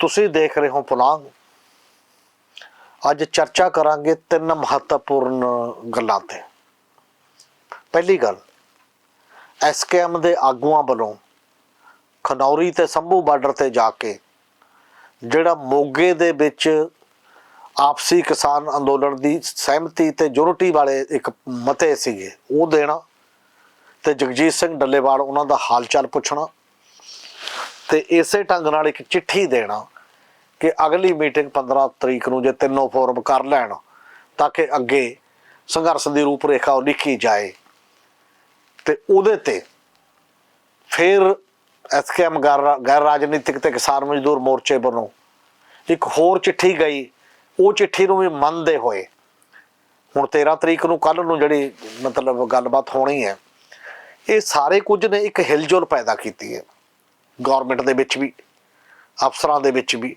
ਤੁਸੀਂ ਦੇਖ ਰਹੇ ਹੋ ਪੁਲਾਂਗ। ਅੱਜ ਚਰਚਾ ਕਰਾਂਗੇ ਤਿੰਨ ਮਹੱਤਵਪੂਰਨ ਗੱਲਾਂ ਤੇ। ਪਹਿਲੀ ਗੱਲ ਐਸਕੇਐਮ ਦੇ ਆਗੂਆਂ ਵੱਲੋਂ ਖਨੌਰੀ ਤੇ ਸੰਭੂ ਬਾਰਡਰ ਤੇ ਜਾ ਕੇ ਜਿਹੜਾ ਮੋਗੇ ਦੇ ਵਿੱਚ ਆਪਸੀ ਕਿਸਾਨ ਅੰਦੋਲਨ ਦੀ ਸਹਿਮਤੀ ਤੇ ਯੂਨਿਟੀ ਵਾਲੇ ਇੱਕ ਮਤੇ ਸੀਗੇ, ਉਹ ਦੇਣਾ ਤੇ ਜਗਜੀਤ ਸਿੰਘ ਡੱਲੇਵਾਲ ਉਹਨਾਂ ਦਾ ਹਾਲ ਚਾਲ ਪੁੱਛਣਾ। ਤੇ ਇਸੇ ਢੰਗ ਨਾਲ ਇੱਕ ਚਿੱਠੀ ਦੇਣਾ ਕਿ ਅਗਲੀ ਮੀਟਿੰਗ 15 ਤਰੀਕ ਨੂੰ ਜੇ ਤਿੰਨੋਂ ਫੋਰਮ ਕਰ ਲੈਣ ਤਾਂ ਕਿ ਅੱਗੇ ਸੰਘਰਸ਼ ਦੀ ਰੂਪਰੇਖਾ ਉਹ ਲਿਖੀ ਜਾਏ। ਤੇ ਉਹਦੇ ਤੇ ਫਿਰ ਐਸਕੇਐਮ ਗੈਰ ਰਾਜਨੀਤਿਕ ਤੇ ਕਿਸਾਨ ਮਜ਼ਦੂਰ ਮੋਰਚੇ ਵੱਲੋਂ ਇੱਕ ਹੋਰ ਚਿੱਠੀ ਗਈ। ਉਹ ਚਿੱਠੀ ਨੂੰ ਵੀ ਮੰਨਦੇ ਹੋਏ ਹੁਣ 13 ਤਰੀਕ ਨੂੰ ਕੱਲ ਨੂੰ ਜਿਹੜੀ ਮਤਲਬ ਗੱਲਬਾਤ ਹੋਣੀ ਹੈ, ਇਹ ਸਾਰੇ ਕੁਝ ਨੇ ਇੱਕ ਹਿਲਜੁਲ ਪੈਦਾ ਕੀਤੀ ਹੈ। ਗਵਰਨਮੈਂਟ ਦੇ ਵਿੱਚ ਵੀ, ਅਫਸਰਾਂ ਦੇ ਵਿੱਚ ਵੀ,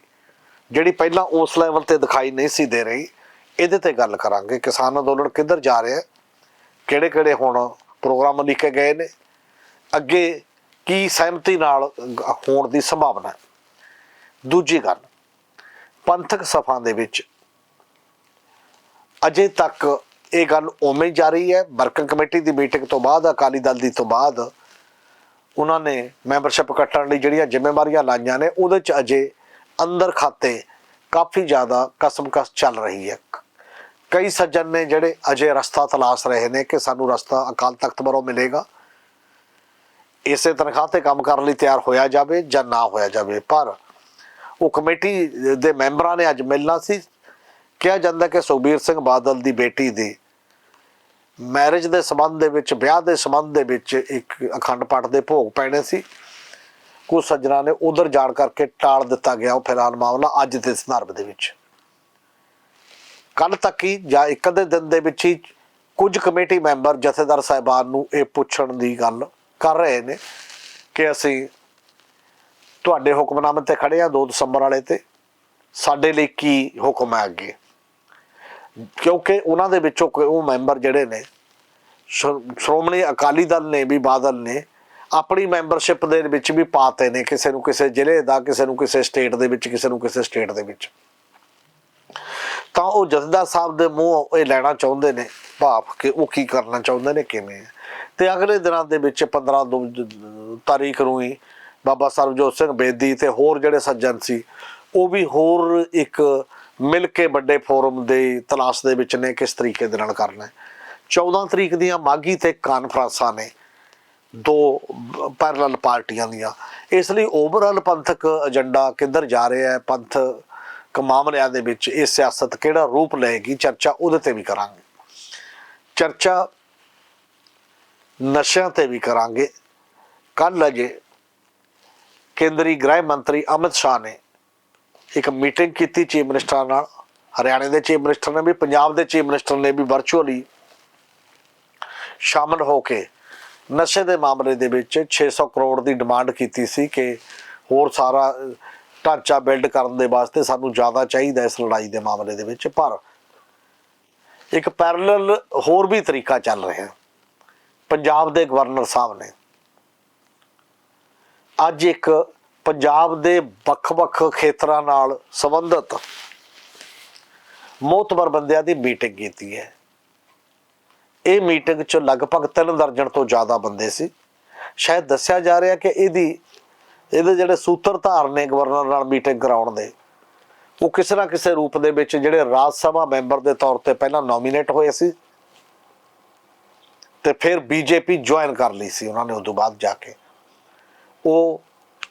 ਜਿਹੜੀ ਪਹਿਲਾਂ ਉਸ ਲੈਵਲ ਤੇ ਦਿਖਾਈ ਨਹੀਂ ਸੀ ਦੇ ਰਹੀ, ਇਹਦੇ ਤੇ ਗੱਲ ਕਰਾਂਗੇ। ਕਿਸਾਨ ਅੰਦੋਲਨ ਕਿੱਧਰ ਜਾ ਰਿਹਾ ਕਿਹੜੇ ਕਿਹੜੇ ਹੁਣ ਪ੍ਰੋਗਰਾਮ ਲਿਖੇ ਗਏ ਨੇ? ਅੱਗੇ ਕੀ ਸਹਿਮਤੀ ਨਾਲ ਹੋਣ ਦੀ ਸੰਭਾਵਨਾ ਹੈ? ਦੂਜੀ ਗੱਲ, ਪੰਥਕ ਸਫ਼ਾਂ ਦੇ ਵਿੱਚ ਅਜੇ ਤੱਕ ਇਹ ਗੱਲ ਉਵੇਂ ਹੀ ਜਾਰੀ ਹੈ। ਵਰਕਿੰਗ ਕਮੇਟੀ ਦੀ ਮੀਟਿੰਗ ਤੋਂ ਬਾਅਦ, ਅਕਾਲੀ ਦਲ ਦੀ ਤੋਂ ਬਾਅਦ ਉਹਨਾਂ ਨੇ ਮੈਂਬਰਸ਼ਿਪ ਕੱਟਣ ਲਈ ਜਿਹੜੀਆਂ ਜ਼ਿੰਮੇਵਾਰੀਆਂ ਲਾਈਆਂ ਨੇ, ਉਹਦੇ ਚ ਅਜੇ ਅੰਦਰ ਖਾਤੇ ਕਾਫੀ ਜ਼ਿਆਦਾ ਕਸਮਕਸ ਚੱਲ ਰਹੀ ਹੈ। ਕਈ ਸੱਜਣ ਨੇ ਜਿਹੜੇ ਅਜੇ ਰਸਤਾ ਤਲਾਸ਼ ਰਹੇ ਨੇ ਕਿ ਸਾਨੂੰ ਰਸਤਾ ਅਕਾਲ ਤਖਤ ਵੱਲੋਂ ਮਿਲੇਗਾ। ਇਸੇ ਤਨਖਾਹ ਤੇ ਕੰਮ ਕਰਨ ਲਈ ਤਿਆਰ ਹੋਇਆ ਜਾਵੇ ਜਾਂ ਨਾ ਹੋਇਆ ਜਾਵੇ, ਪਰ ਉਹ ਕਮੇਟੀ ਦੇ ਮੈਂਬਰਾਂ ਨੇ ਅੱਜ ਮਿਲਣਾ ਸੀ। ਕਿਹਾ ਜਾਂਦਾ ਕਿ ਸੁਖਬੀਰ ਸਿੰਘ ਬਾਦਲ ਦੀ ਬੇਟੀ ਦੀ ਮੈਰਿਜ ਦੇ ਸੰਬੰਧ ਦੇ ਵਿੱਚ, ਵਿਆਹ ਦੇ ਸੰਬੰਧ ਦੇ ਵਿੱਚ ਇੱਕ ਅਖੰਡ ਪਾਠ ਦੇ ਭੋਗ ਪੈਣੇ ਸੀ। ਕੁਝ ਸੱਜਣਾ ਨੇ ਉਧਰ ਜਾਣ ਕਰਕੇ ਟਾਲ ਦਿੱਤਾ ਗਿਆ ਉਹ ਫਿਲਹਾਲ ਮਾਮਲਾ ਅੱਜ ਦੇ ਸੰਦਰਭ ਦੇ ਵਿੱਚ। ਕੱਲ ਤੱਕ ਹੀ ਜਾਂ ਇੱਕ ਅੱਧੇ ਦਿਨ ਦੇ ਵਿੱਚ ਹੀ ਕੁਝ ਕਮੇਟੀ ਮੈਂਬਰ ਜਥੇਦਾਰ ਸਾਹਿਬਾਨ ਨੂੰ ਇਹ ਪੁੱਛਣ ਦੀ ਗੱਲ ਕਰ ਰਹੇ ਨੇ ਕਿ ਅਸੀਂ ਤੁਹਾਡੇ ਹੁਕਮਨਾਮੇ ਤੇ ਖੜੇ ਆ 2 ਦਸੰਬਰ ਵਾਲੇ ਤੇ। ਸਾਡੇ ਲਈ ਕੀ ਹੁਕਮ ਹੈ ਅੱਗੇ? ਕਿਉਂਕਿ ਉਹਨਾਂ ਦੇ ਵਿੱਚੋਂ ਉਹ ਮੈਂਬਰ ਜਿਹੜੇ ਨੇ ਸ਼੍ਰੋਮਣੀ ਅਕਾਲੀ ਦਲ ਨੇ ਵੀ, ਬਾਦਲ ਨੇ, ਆਪਣੀ ਮੈਂਬਰਸ਼ਿਪ ਦੇ ਵਿੱਚ ਵੀ ਪਾਤੇ ਨੇ ਕਿਸੇ ਨੂੰ ਕਿਸੇ ਜ਼ਿਲ੍ਹੇ ਦਾ, ਕਿਸੇ ਨੂੰ ਕਿਸੇ ਸਟੇਟ ਦੇ ਵਿੱਚ, ਕਿਸੇ ਨੂੰ ਕਿਸੇ ਸਟੇਟ ਦੇ ਵਿੱਚ। ਤਾਂ ਉਹ ਜਥੇਦਾਰ ਸਾਹਿਬ ਦੇ ਮੂੰਹ ਇਹ ਲੈਣਾ ਚਾਹੁੰਦੇ ਨੇ, ਭਾਵ ਕਿ ਉਹ ਕੀ ਕਰਨਾ ਚਾਹੁੰਦੇ ਨੇ, ਕਿਵੇਂ ਤੇ ਅਗਲੇ ਦਿਨਾਂ ਦੇ ਵਿੱਚ 15 ਦੋ ਤਾਰੀਖ ਨੂੰ ਹੀ ਬਾਬਾ ਸਰਬਜੋਤ ਸਿੰਘ ਬੇਦੀ ਤੇ ਹੋਰ ਜਿਹੜੇ ਸੱਜਣ ਸੀ, ਉਹ ਵੀ ਹੋਰ ਇੱਕ ਮਿਲ ਕੇ ਵੱਡੇ ਫੋਰਮ ਦੇ ਤਲਾਸ਼ ਦੇ ਵਿੱਚ ਨੇ, ਕਿਸ ਤਰੀਕੇ ਦੇ ਨਾਲ ਕਰਨਾ ਹੈ। 14 ਤਰੀਕ ਦੀਆਂ ਮਾਗੀ ਤੇ ਕਾਨਫਰੰਸਾਂ ਨੇ ਦੋ ਪੈਰਲਲ ਪਾਰਟੀਆਂ ਦੀਆਂ। ਇਸ ਲਈ ਓਵਰਆਲ ਪੰਥਕ ਏਜੰਡਾ ਕਿੱਧਰ ਜਾ ਰਿਹਾ ਹੈ ਪੰਥਕ ਮਾਮਲਿਆਂ ਦੇ ਵਿੱਚ ਇਹ ਸਿਆਸਤ ਕਿਹੜਾ ਰੂਪ ਲਏਗੀ, ਚਰਚਾ ਉਹਦੇ ਤੇ ਵੀ ਕਰਾਂਗੇ। ਚਰਚਾ ਨਸ਼ਿਆਂ ਤੇ ਵੀ ਕਰਾਂਗੇ। ਕੱਲ ਅਜੇ ਕੇਂਦਰੀ ਗ੍ਰਹਿ ਮੰਤਰੀ ਅਮਿਤ ਸ਼ਾਹ ਨੇ ਇੱਕ ਮੀਟਿੰਗ ਕੀਤੀ ਚੀਫ ਮਿਨਿਸਟਰ ਨਾਲ। ਹਰਿਆਣੇ ਦੇ ਚੀਫ ਮਿਨਿਸਟਰ ਨੇ ਵੀ, ਪੰਜਾਬ ਦੇ ਚੀਫ ਮਿਨਿਸਟਰ ਨੇ ਵੀ ਵਰਚੁਅਲੀ ਸ਼ਾਮਲ ਹੋ ਕੇ ਨਸ਼ੇ ਦੇ ਮਾਮਲੇ ਦੇ ਵਿੱਚ 600 ਕਰੋੜ ਦੀ ਡਿਮਾਂਡ ਕੀਤੀ ਸੀ ਕਿ ਹੋਰ ਸਾਰਾ ਢਾਂਚਾ ਬਿਲਡ ਕਰਨ ਦੇ ਵਾਸਤੇ ਸਾਨੂੰ ਜ਼ਿਆਦਾ ਚਾਹੀਦਾ ਇਸ ਲੜਾਈ ਦੇ ਮਾਮਲੇ ਦੇ ਵਿੱਚ। ਪਰ ਇੱਕ ਪੈਰਲਲ ਹੋਰ ਵੀ ਤਰੀਕਾ ਚੱਲ ਰਿਹਾ ਪੰਜਾਬ ਦੇ ਗਵਰਨਰ ਸਾਹਿਬ ਨੇ ਅੱਜ ਇੱਕ ਪੰਜਾਬ ਦੇ ਵੱਖ-ਵੱਖ ਖੇਤਰਾਂ ਨਾਲ ਸੰਬੰਧਿਤ ਮੋਤਬਰ ਬੰਦਿਆਂ ਦੀ ਮੀਟਿੰਗ ਕੀਤੀ ਹੈ। ਇਹ ਮੀਟਿੰਗ 'ਚ ਲਗਭਗ 3 ਦਰਜਨ ਤੋਂ ਜ਼ਿਆਦਾ ਬੰਦੇ ਸੀ। ਸ਼ਾਇਦ ਦੱਸਿਆ ਜਾ ਰਿਹਾ ਕਿ ਇਹਦੀ, ਇਹਦੇ ਜਿਹੜੇ ਸੂਤਰਧਾਰ ਨੇ ਗਵਰਨਰ ਨਾਲ ਮੀਟਿੰਗ ਕਰਾਉਣ ਦੇ, ਉਹ ਕਿਸੇ ਨਾ ਕਿਸੇ ਰੂਪ ਦੇ ਵਿੱਚ ਜਿਹੜੇ ਰਾਜ ਸਭਾ ਮੈਂਬਰ ਦੇ ਤੌਰ ਤੇ ਪਹਿਲਾਂ ਨੋਮੀਨੇਟ ਹੋਏ ਸੀ ਤੇ ਫਿਰ ਬੀਜੇਪੀ ਜੁਆਇਨ ਕਰ ਲਈ ਸੀ ਉਹਨਾਂ ਨੇ ਉਸ ਤੋਂ ਬਾਅਦ ਜਾ ਕੇ। ਉਹ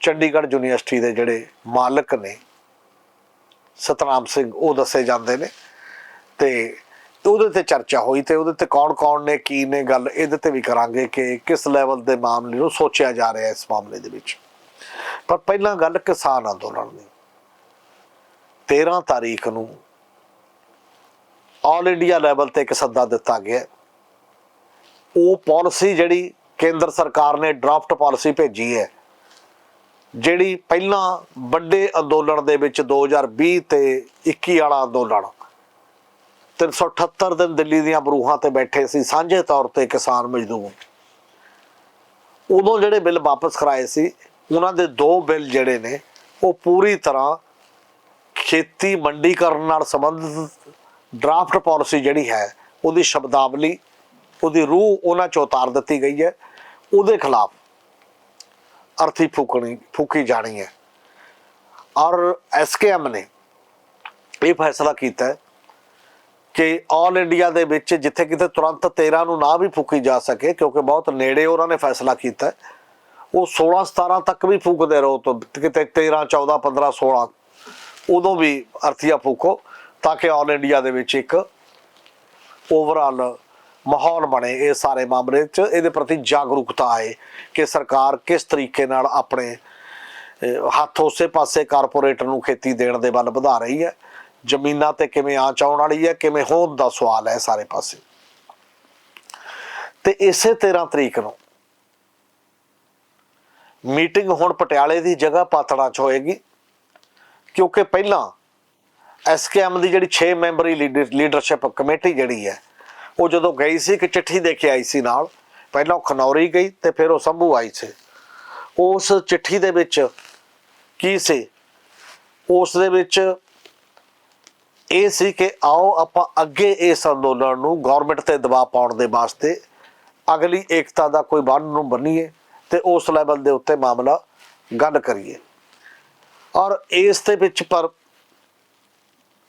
ਚੰਡੀਗੜ੍ਹ ਯੂਨੀਵਰਸਿਟੀ ਦੇ ਜਿਹੜੇ ਮਾਲਕ ਨੇ, ਸਤਨਾਮ ਸਿੰਘ, ਉਹ ਦੱਸੇ ਜਾਂਦੇ ਨੇ ਤੇ ਉਹਦੇ ਤੇ ਚਰਚਾ ਹੋਈ ਤੇ ਉਹਦੇ ਤੇ ਕੌਣ-ਕੌਣ ਨੇ, ਕੀ ਨੇ ਗੱਲ, ਇਹਦੇ ਤੇ ਵੀ ਕਰਾਂਗੇ ਕਿ ਕਿਸ ਲੈਵਲ ਦੇ ਮਾਮਲੇ ਨੂੰ ਸੋਚਿਆ ਜਾ ਰਿਹਾ ਇਸ ਮਾਮਲੇ ਦੇ ਵਿੱਚ। ਪਰ ਪਹਿਲਾਂ ਗੱਲ ਕਿਸਾਨ ਅੰਦੋਲਨ ਦੀ। 13 ਤਾਰੀਖ ਨੂੰ ਆਲ ਇੰਡੀਆ ਲੈਵਲ ਤੇ ਇੱਕ ਸੱਦਾ ਦਿੱਤਾ ਗਿਆ। ਉਹ ਪਾਲਿਸੀ ਜਿਹੜੀ ਕੇਂਦਰ ਸਰਕਾਰ ਨੇ ਡਰਾਫਟ ਪਾਲਿਸੀ ਭੇਜੀ ਹੈ ਜਿਹੜੀ ਪਹਿਲਾਂ ਵੱਡੇ ਅੰਦੋਲਨ ਦੇ ਵਿੱਚ 2020 ਤੇ 21 ਵਾਲਾ ਅੰਦੋਲਨ 378 ਦਿਨ ਦਿੱਲੀ ਦੀਆਂ ਬਰੂਹਾਂ ਤੇ ਬੈਠੇ ਸੀ, ਸਾਂਝੇ ਤੌਰ ਤੇ ਕਿਸਾਨ ਮਜ਼ਦੂਰ। ਉਦੋਂ ਜਿਹੜੇ ਬਿੱਲ ਵਾਪਸ ਕਰਾਏ ਸੀ, ਉਹਨਾਂ ਦੇ ਦੋ ਬਿੱਲ ਜਿਹੜੇ ਨੇ, ਉਹ ਪੂਰੀ ਤਰ੍ਹਾਂ ਖੇਤੀ ਮੰਡੀਕਰਨ ਨਾਲ ਸੰਬੰਧਿਤ ਡਰਾਫਟ ਪਾਲਿਸੀ ਜਿਹੜੀ ਹੈ, ਉਹਦੀ ਸ਼ਬਦਾਵਲੀ, ਉਹਦੀ ਰੂਹ ਉਹਨਾਂ ਚ ਉਤਾਰ ਦਿੱਤੀ ਗਈ ਹੈ। ਉਹਦੇ ਖਿਲਾਫ ਅਰਥੀ ਫੂਕਣੀ, ਫੂਕੀ ਜਾਣੀ ਹੈ। ਔਰ ਐਸਕੇਐਮ ਨੇ ਇਹ ਫੈਸਲਾ ਕੀਤਾ ਕਿ ਆਲ ਇੰਡੀਆ ਦੇ ਵਿੱਚ ਜਿੱਥੇ ਕਿਤੇ ਤੁਰੰਤ 13 ਨੂੰ ਨਾ ਵੀ ਫੂਕੀ ਜਾ ਸਕੇ, ਕਿਉਂਕਿ ਬਹੁਤ ਨੇੜੇ ਉਹਨਾਂ ਨੇ ਫੈਸਲਾ ਕੀਤਾ ਉਹ 16 17 ਤੱਕ ਵੀ ਫੂਕਦੇ ਰਹੋ ਤਾਂ ਕਿਤੇ 13 14 15 16 ਉਦੋਂ ਵੀ ਅਰਥੀਆ ਫੂਕੋ, ਤਾਂ ਕਿ ਆਲ ਇੰਡੀਆ ਦੇ ਵਿੱਚ ਇੱਕ ਓਵਰਆਲ ਮਾਹੌਲ ਬਣੇ ਇਹ ਸਾਰੇ ਮਾਮਲੇ 'ਚ, ਇਹਦੇ ਪ੍ਰਤੀ ਜਾਗਰੂਕਤਾ ਆਏ ਕਿ ਸਰਕਾਰ ਕਿਸ ਤਰੀਕੇ ਨਾਲ ਆਪਣੇ ਹੱਥ ਉਸੇ ਪਾਸੇ ਕਾਰਪੋਰੇਟਰ ਨੂੰ ਖੇਤੀ ਦੇਣ ਦੇ ਵੱਲ ਵਧਾ ਰਹੀ ਹੈ। ਜ਼ਮੀਨਾਂ ਤੇ ਕਿਵੇਂ ਆਂਚ ਆਉਣ ਵਾਲੀ ਹੈ, ਕਿਵੇਂ ਹੋਂਦ ਦਾ ਸਵਾਲ ਹੈ ਸਾਰੇ ਪਾਸੇ। ਤੇ ਇਸੇ 13 ਤਰੀਕ ਨੂੰ ਮੀਟਿੰਗ ਹੁਣ ਪਟਿਆਲੇ ਦੀ ਜਗ੍ਹਾ ਪਾਤੜਾ 'ਚ ਹੋਏਗੀ, ਕਿਉਂਕਿ ਪਹਿਲਾਂ ਐਸਕੇਐਮ ਦੀ ਜਿਹੜੀ 6 ਮੈਂਬਰੀ ਲੀਡਰ- ਲੀਡਰਸ਼ਿਪ ਕਮੇਟੀ ਜਿਹੜੀ ਹੈ ਉਹ ਜਦੋਂ ਗਈ ਸੀ ਇੱਕ ਚਿੱਠੀ ਦੇ ਕੇ ਆਈ ਸੀ ਨਾਲ, ਪਹਿਲਾਂ ਉਹ ਖਨੌਰੀ ਗਈ ਤੇ ਫਿਰ ਉਹ ਸੰਭੂ ਆਈ ਸੀ। ਉਸ ਚਿੱਠੀ ਦੇ ਵਿੱਚ ਕੀ ਸੀ? ਉਸ ਦੇ ਵਿੱਚ ਇਹ ਸੀ ਕਿ ਆਓ ਆਪਾਂ ਅੱਗੇ ਇਸ ਅੰਦੋਲਨ ਨੂੰ ਗਵਰਨਮੈਂਟ ਤੇ ਦਬਾਅ ਪਾਉਣ ਦੇ ਵਾਸਤੇ ਅਗਲੀ ਏਕਤਾ ਦਾ ਕੋਈ ਬੰਨ ਨੂੰ ਬੰਨੀਏ ਤੇ ਉਸ ਲੈਵਲ ਦੇ ਉੱਤੇ ਮਾਮਲਾ ਗੱਲ ਕਰੀਏ। ਔਰ ਇਸ ਦੇ ਵਿੱਚ ਪਰ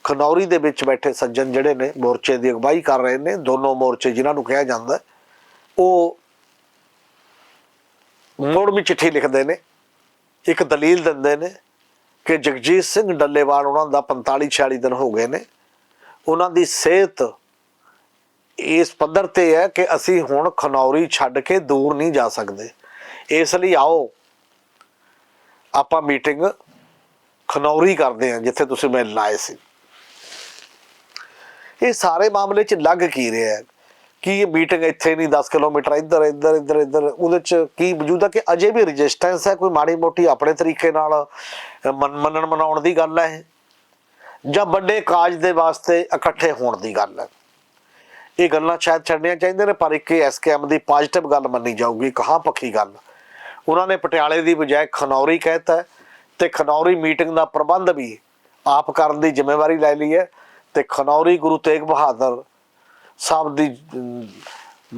ਖਨੌਰੀ ਦੇ ਵਿੱਚ ਬੈਠੇ ਸੱਜਣ ਜਿਹੜੇ ਨੇ, ਮੋਰਚੇ ਦੀ ਅਗਵਾਈ ਕਰ ਰਹੇ ਨੇ, ਦੋਨੋਂ ਮੋਰਚੇ ਜਿਨ੍ਹਾਂ ਨੂੰ ਕਿਹਾ ਜਾਂਦਾ, ਉਹ ਉਹ ਮੋੜਵੀਂ ਚਿੱਠੀ ਲਿਖਦੇ ਨੇ, ਇੱਕ ਦਲੀਲ ਦਿੰਦੇ ਨੇ ਕਿ ਜਗਜੀਤ ਸਿੰਘ ਡੱਲੇਵਾਲ ਉਹਨਾਂ ਦਾ 45 46 ਦਿਨ ਹੋ ਗਏ ਨੇ। ਉਹਨਾਂ ਦੀ ਸਿਹਤ ਇਸ ਪੱਧਰ ਤੇ ਹੈ ਕਿ ਅਸੀਂ ਹੁਣ ਖਨੌਰੀ ਛੱਡ ਕੇ ਦੂਰ ਨਹੀਂ ਜਾ ਸਕਦੇ। ਇਸ ਲਈ ਆਓ, ਆਪਾਂ ਮੀਟਿੰਗ ਖਨੌਰੀ ਕਰਦੇ ਹਾਂ, ਜਿੱਥੇ ਤੁਸੀਂ ਮਿਲਣ ਲਾਏ ਸੀ। ਇਹ ਸਾਰੇ ਮਾਮਲੇ 'ਚ ਲੱਗ ਕੀ ਰਿਹਾ ਹੈ? ਕਿ ਇਹ ਮੀਟਿੰਗ ਇੱਥੇ ਨਹੀਂ 10 ਕਿਲੋਮੀਟਰ ਇੱਧਰ ਇੱਧਰ ਇੱਧਰ ਇੱਧਰ ਉਹਦੇ 'ਚ ਕੀ ਮੌਜੂਦਾ ਕਿ ਅਜੇ ਵੀ ਰੈਜ਼ਿਸਟੈਂਸ ਹੈ? ਕੋਈ ਮਾੜੀ ਮੋਟੀ ਆਪਣੇ ਤਰੀਕੇ ਨਾਲ ਅਹ, ਮੰਨਣ ਮਨਾਉਣ ਦੀ ਗੱਲ ਹੈ ਜਾਂ ਵੱਡੇ ਕਾਜ ਦੇ ਵਾਸਤੇ ਇਕੱਠੇ ਹੋਣ ਦੀ ਗੱਲ ਹੈ? ਇਹ ਗੱਲਾਂ ਸ਼ਾਇਦ ਛੱਡਣੀਆਂ ਚਾਹੀਦੀਆਂ ਨੇ ਪਰ ਇੱਕ ਐਸਕੇਐਮ ਦੀ ਪੋਜ਼ਿਟਿਵ ਗੱਲ ਮੰਨੀ ਜਾਊਗੀ ਕਹਾਂ ਪੱਖੀ ਗੱਲ। ਉਹਨਾਂ ਨੇ ਪਟਿਆਲੇ ਦੀ ਬਜਾਏ ਖਨੌਰੀ ਕਹਿਤਾ ਹੈ ਤੇ ਖਨੌਰੀ ਮੀਟਿੰਗ ਦਾ ਪ੍ਰਬੰਧ ਵੀ ਆਪ ਕਰਨ ਦੀ ਜ਼ਿੰਮੇਵਾਰੀ ਲੈ ਲਈ ਹੈ। ਤੇ ਖਨੌਰੀ ਗੁਰੂ ਤੇਗ ਬਹਾਦਰ ਸਾਹਿਬ ਦੀ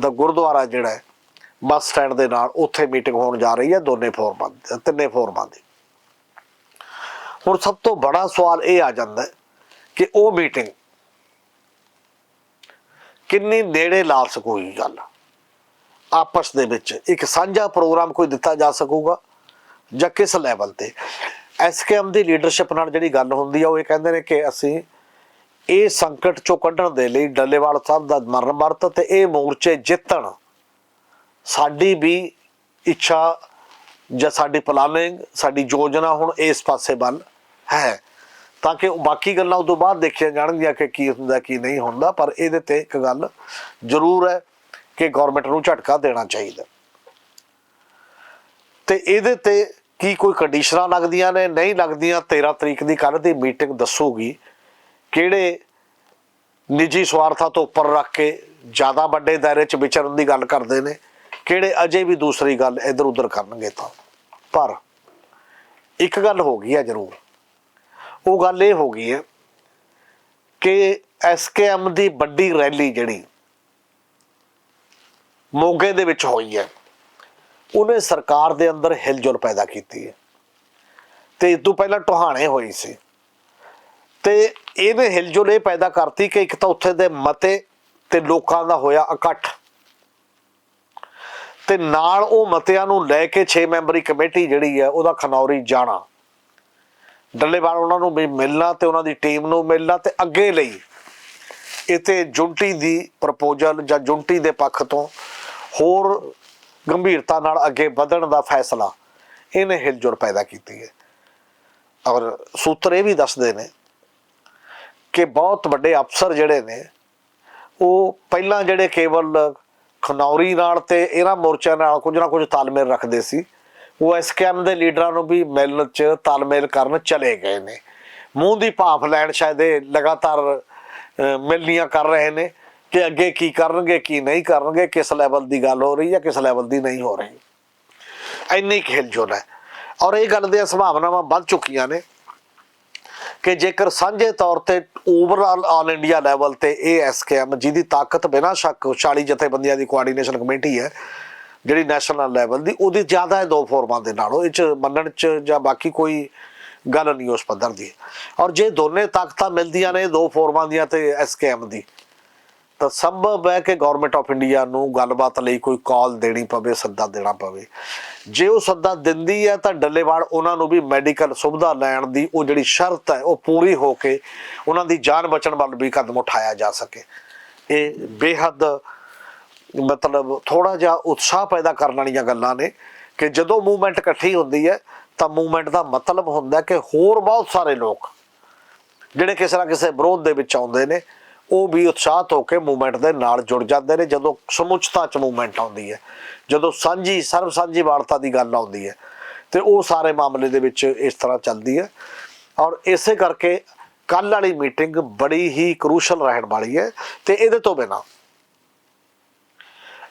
ਦਾ ਗੁਰਦੁਆਰਾ ਜਿਹੜਾ ਹੈ, ਬੱਸ ਸਟੈਂਡ ਦੇ ਨਾਲ ਉੱਥੇ ਮੀਟਿੰਗ ਹੋਣ ਜਾ ਰਹੀ ਹੈ ਦੋਨੇ ਫੋਰਮਾਂ ਦੀ, ਤਿੰਨੇ ਫੋਰਮਾਂ ਦੀ। ਹੁਣ ਸਭ ਤੋਂ ਬੜਾ ਸਵਾਲ ਇਹ ਆ ਜਾਂਦਾ ਕਿ ਉਹ ਮੀਟਿੰਗ ਕਿੰਨੀ ਨੇੜੇ ਲਾ ਸਕੂਗੀ ਗੱਲ? ਆਪਸ ਦੇ ਵਿੱਚ ਇੱਕ ਸਾਂਝਾ ਪ੍ਰੋਗਰਾਮ ਕੋਈ ਦਿੱਤਾ ਜਾ ਸਕੂਗਾ ਜਾਂ ਕਿਸ ਲੈਵਲ ਤੇ? ਐਸਕੇਐਮ ਦੀ ਲੀਡਰਸ਼ਿਪ ਨਾਲ ਜਿਹੜੀ ਗੱਲ ਹੁੰਦੀ ਆ, ਉਹ ਇਹ ਕਹਿੰਦੇ ਨੇ ਕਿ ਅਸੀਂ ਇਹ ਸੰਕਟ ਚੋਂ ਕੱਢਣ ਦੇ ਲਈ ਡੱਲੇਵਾਲ ਸਾਹਿਬ ਦਾ ਮਰਨ ਵਰਤ ਤੇ ਇਹ ਮੋਰਚੇ ਜਿੱਤਣ, ਸਾਡੀ ਵੀ ਇੱਛਾ ਜਾਂ ਸਾਡੀ ਪਲਾਨਿੰਗ ਸਾਡੀ ਯੋਜਨਾ ਹੁਣ ਇਸ ਪਾਸੇ ਵੱਲ ਹੈ। ਤਾਂ ਕਿ ਬਾਕੀ ਗੱਲਾਂ ਉਦੋਂ ਬਾਅਦ ਦੇਖੀਆਂ ਜਾਣਗੀਆਂ ਕਿ ਕੀ ਹੁੰਦਾ, ਕੀ ਨਹੀਂ ਹੁੰਦਾ, ਪਰ ਇਹਦੇ ਤੇ ਇੱਕ ਗੱਲ ਜ਼ਰੂਰ ਹੈ ਕਿ ਗਵਰਨਮੈਂਟ ਨੂੰ ਝਟਕਾ ਦੇਣਾ ਚਾਹੀਦਾ। ਤੇ ਇਹਦੇ ਤੇ ਕੀ ਕੋਈ ਕੰਡੀਸ਼ਨਾਂ ਲੱਗਦੀਆਂ ਨੇ? ਨਹੀਂ ਲੱਗਦੀਆਂ। 13 ਤਰੀਕ ਦੀ ਕੱਲ ਦੀ ਮੀਟਿੰਗ ਦੱਸੂਗੀ। ਕਿਹੜੇ ਨਿੱਜੀ ਸਵਾਰਥਾਂ ਤੋਂ ਉੱਪਰ ਰੱਖ ਕੇ ਜ਼ਿਆਦਾ ਵੱਡੇ ਦਾਇਰੇ 'ਚ ਵਿਚਰਨ ਦੀ ਗੱਲ ਕਰਦੇ ਨੇ, ਕਿਹੜੇ ਅਜੇ ਵੀ ਦੂਸਰੀ ਗੱਲ ਇੱਧਰ ਉੱਧਰ ਕਰਨਗੇ ਤਾਂ। ਪਰ ਇੱਕ ਗੱਲ ਹੋ ਗਈ ਹੈ ਜ਼ਰੂਰ। ਉਹ ਗੱਲ ਇਹ ਹੋ ਗਈ ਹੈ ਕਿ ਐਸਕੇਐਮ ਦੀ ਵੱਡੀ ਰੈਲੀ ਜਿਹੜੀ ਮੋਗੇ ਦੇ ਵਿੱਚ ਹੋਈ ਹੈ, ਉਹਨੇ ਸਰਕਾਰ ਦੇ ਅੰਦਰ ਹਿਲਜੁਲ ਪੈਦਾ ਕੀਤੀ ਹੈ। ਤੇ ਇਸ ਤੋਂ ਪਹਿਲਾਂ ਟੋਹਾਣੇ ਹੋਈ ਸੀ। ਤੇ ਇਹਨੇ ਹਿਲਜੁਲ ਇਹ ਪੈਦਾ ਕਰਤੀ ਕਿ ਇੱਕ ਤਾਂ ਉੱਥੇ ਦੇ ਮਤੇ ਤੇ ਲੋਕਾਂ ਦਾ ਹੋਇਆ ਇਕੱਠ। ਤੇ ਨਾਲ ਉਹ ਮਤਿਆਂ ਨੂੰ ਲੈ ਕੇ 6 ਮੈਂਬਰੀ ਕਮੇਟੀ ਜਿਹੜੀ ਹੈ, ਉਹਦਾ ਖਨੌਰੀ ਜਾਣਾ। ਡੱਲੇਵਾਲ ਉਹਨਾਂ ਨੂੰ ਵੀ ਮਿਲਣਾ ਤੇ ਉਹਨਾਂ ਦੀ ਟੀਮ ਨੂੰ ਮਿਲਣਾ ਤੇ ਅੱਗੇ ਲਈ ਇਤੇ ਜੁੰਟੀ ਦੀ ਪ੍ਰਪੋਜ਼ਲ ਜਾਂ ਜੁੰਟੀ ਦੇ ਪੱਖ ਤੋਂ ਹੋਰ ਗੰਭੀਰਤਾ ਨਾਲ ਅੱਗੇ ਵਧਣ ਦਾ ਫੈਸਲਾ ਇਹਨੇ ਹਿਲਜੁਲ ਪੈਦਾ ਕੀਤੀ ਹੈ। ਔਰ ਸੂਤਰ ਇਹ ਵੀ ਦੱਸਦੇ ਨੇ ਕਿ ਬਹੁਤ ਵੱਡੇ ਅਫਸਰ ਜਿਹੜੇ ਨੇ ਉਹ ਪਹਿਲਾਂ ਜਿਹੜੇ ਕੇਵਲ ਖਨੌਰੀ ਨਾਲ ਤੇ ਇਹਨਾਂ ਮੋਰਚਿਆਂ ਨਾਲ ਕੁਝ ਨਾ ਕੁਝ ਤਾਲਮੇਲ ਰੱਖਦੇ ਸੀ ਉਹ ਐਸਕੇਐਮ ਦੇ ਲੀਡਰਾਂ ਨੂੰ ਵੀ ਮਿਲਣ ਚ ਤਾਲਮੇਲ ਕਰਨ ਚਲੇ ਗਏ ਨੇ। ਮੂੰਹ ਦੀ ਭਾਫ ਲੈਣ ਸ਼ਾਇਦ ਇਹ ਲਗਾਤਾਰ ਅਹ, ਮਿਲਣੀਆਂ ਕਰ ਰਹੇ ਨੇ ਕਿ ਅੱਗੇ ਕੀ ਕਰਨਗੇ ਕੀ ਨਹੀਂ ਕਰਨਗੇ ਕਿਸ ਲੈਵਲ ਦੀ ਗੱਲ ਹੋ ਰਹੀ ਹੈ ਕਿਸ ਲੈਵਲ ਦੀ ਨਹੀਂ ਹੋ ਰਹੀ। ਇੰਨੀ ਕੁ ਹਿਲਜੁਲ ਹੈ। ਔਰ ਇਹ ਗੱਲ ਦੀਆਂ ਸੰਭਾਵਨਾਵਾਂ ਵੱਧ ਚੁੱਕੀਆਂ ਨੇ। ਕਿ ਜੇਕਰ ਸਾਂਝੇ ਤੌਰ ਤੇ ਓਵਰਆਲ ਆਲ ਇੰਡੀਆ ਲੈਵਲ ਤੇ ਇਹ ਐਸਕੇਐਮ ਜਿਹਦੀ ਤਾਕਤ ਬਿਨਾਂ ਸ਼ੱਕ 40 ਜਥੇਬੰਦੀਆਂ ਦੀ ਕੋਆਰਡੀਨੇਸ਼ਨ ਕਮੇਟੀ ਹੈ, ਜਿਹੜੀ ਨੈਸ਼ਨਲ ਲੈਵਲ ਦੀ, ਉਹਦੀ ਜ਼ਿਆਦਾ ਹੈ ਦੋ ਫੋਰਮਾਂ ਦੇ ਨਾਲੋਂ। ਇਹ ਚ ਮੰਨਣ ਚ ਜਾਂ ਬਾਕੀ ਕੋਈ ਗੱਲ ਨਹੀਂ ਉਸ ਪੱਧਰ ਦੀ। ਔਰ ਜੇ ਦੋਨੇ ਤਾਕਤਾਂ ਮਿਲਦੀਆਂ ਨੇ, ਦੋ ਫੋਰਮਾਂ ਦੀਆਂ ਤੇ ਐਸਕੇਐਮ ਦੀ ਤਾਂ ਸੰਭਵ ਹੈ ਕਿ ਗਵਰਨਮੈਂਟ ਆਫ ਇੰਡੀਆ ਨੂੰ ਗੱਲਬਾਤ ਲਈ ਕੋਈ ਕਾਲ ਦੇਣੀ ਪਵੇ, ਸੱਦਾ ਦੇਣਾ ਪਵੇ। ਜੇ ਉਹ ਸੱਦਾ ਦਿੰਦੀ ਹੈ ਤਾਂ ਡੱਲੇਵਾਲ ਉਹਨਾਂ ਨੂੰ ਵੀ ਮੈਡੀਕਲ ਸੁਵਿਧਾ ਲੈਣ ਦੀ ਉਹ ਜਿਹੜੀ ਸ਼ਰਤ ਹੈ, ਉਹ ਪੂਰੀ ਹੋ ਕੇ ਉਹਨਾਂ ਦੀ ਜਾਨ ਬਚਣ ਵੱਲ ਵੀ ਕਦਮ ਉਠਾਇਆ ਜਾ ਸਕੇ। ਇਹ ਬੇਹੱਦ ਮਤਲਬ ਥੋੜਾ ਜਿਹਾ ਉਤਸ਼ਾਹ ਪੈਦਾ ਕਰਨ ਵਾਲੀਆਂ ਗੱਲਾਂ ਨੇ ਕਿ ਜਦੋਂ ਮੂਵਮੈਂਟ ਇਕੱਠੀ ਹੁੰਦੀ ਹੈ, ਤਾਂ ਮੂਵਮੈਂਟ ਦਾ ਮਤਲਬ ਹੁੰਦਾ ਕਿ ਹੋਰ ਬਹੁਤ ਸਾਰੇ ਲੋਕ ਜਿਹੜੇ ਕਿਸੇ ਨਾ ਕਿਸੇ ਵਿਰੋਧ ਦੇ ਵਿੱਚ ਆਉਂਦੇ ਨੇ ਉਹ ਵੀ ਉਤਸ਼ਾਹਤ ਹੋ ਕੇ ਮੂਵਮੈਂਟ ਦੇ ਨਾਲ ਜੁੜ ਜਾਂਦੇ ਨੇ, ਜਦੋਂ ਸਮੁੱਚਤਾ ਚ ਮੂਵਮੈਂਟ ਆਉਂਦੀ ਹੈ, ਜਦੋਂ ਸਾਂਝੀ ਸਰਵ ਸਾਂਝੀ ਵਾਰਤਾ ਦੀ ਗੱਲ ਆਉਂਦੀ ਹੈ, ਤੇ ਉਹ ਸਾਰੇ ਮਾਮਲੇ ਦੇ ਵਿੱਚ ਇਸ ਤਰ੍ਹਾਂ ਚੱਲਦੀ ਹੈ। ਔਰ ਇਸੇ ਕਰਕੇ ਕੱਲ ਵਾਲੀ ਮੀਟਿੰਗ ਬੜੀ ਹੀ ਕਰੂਸ਼ਲ ਰਹਿਣ ਵਾਲੀ ਹੈ, ਤੇ ਇਹਦੇ ਤੋਂ ਬਿਨਾ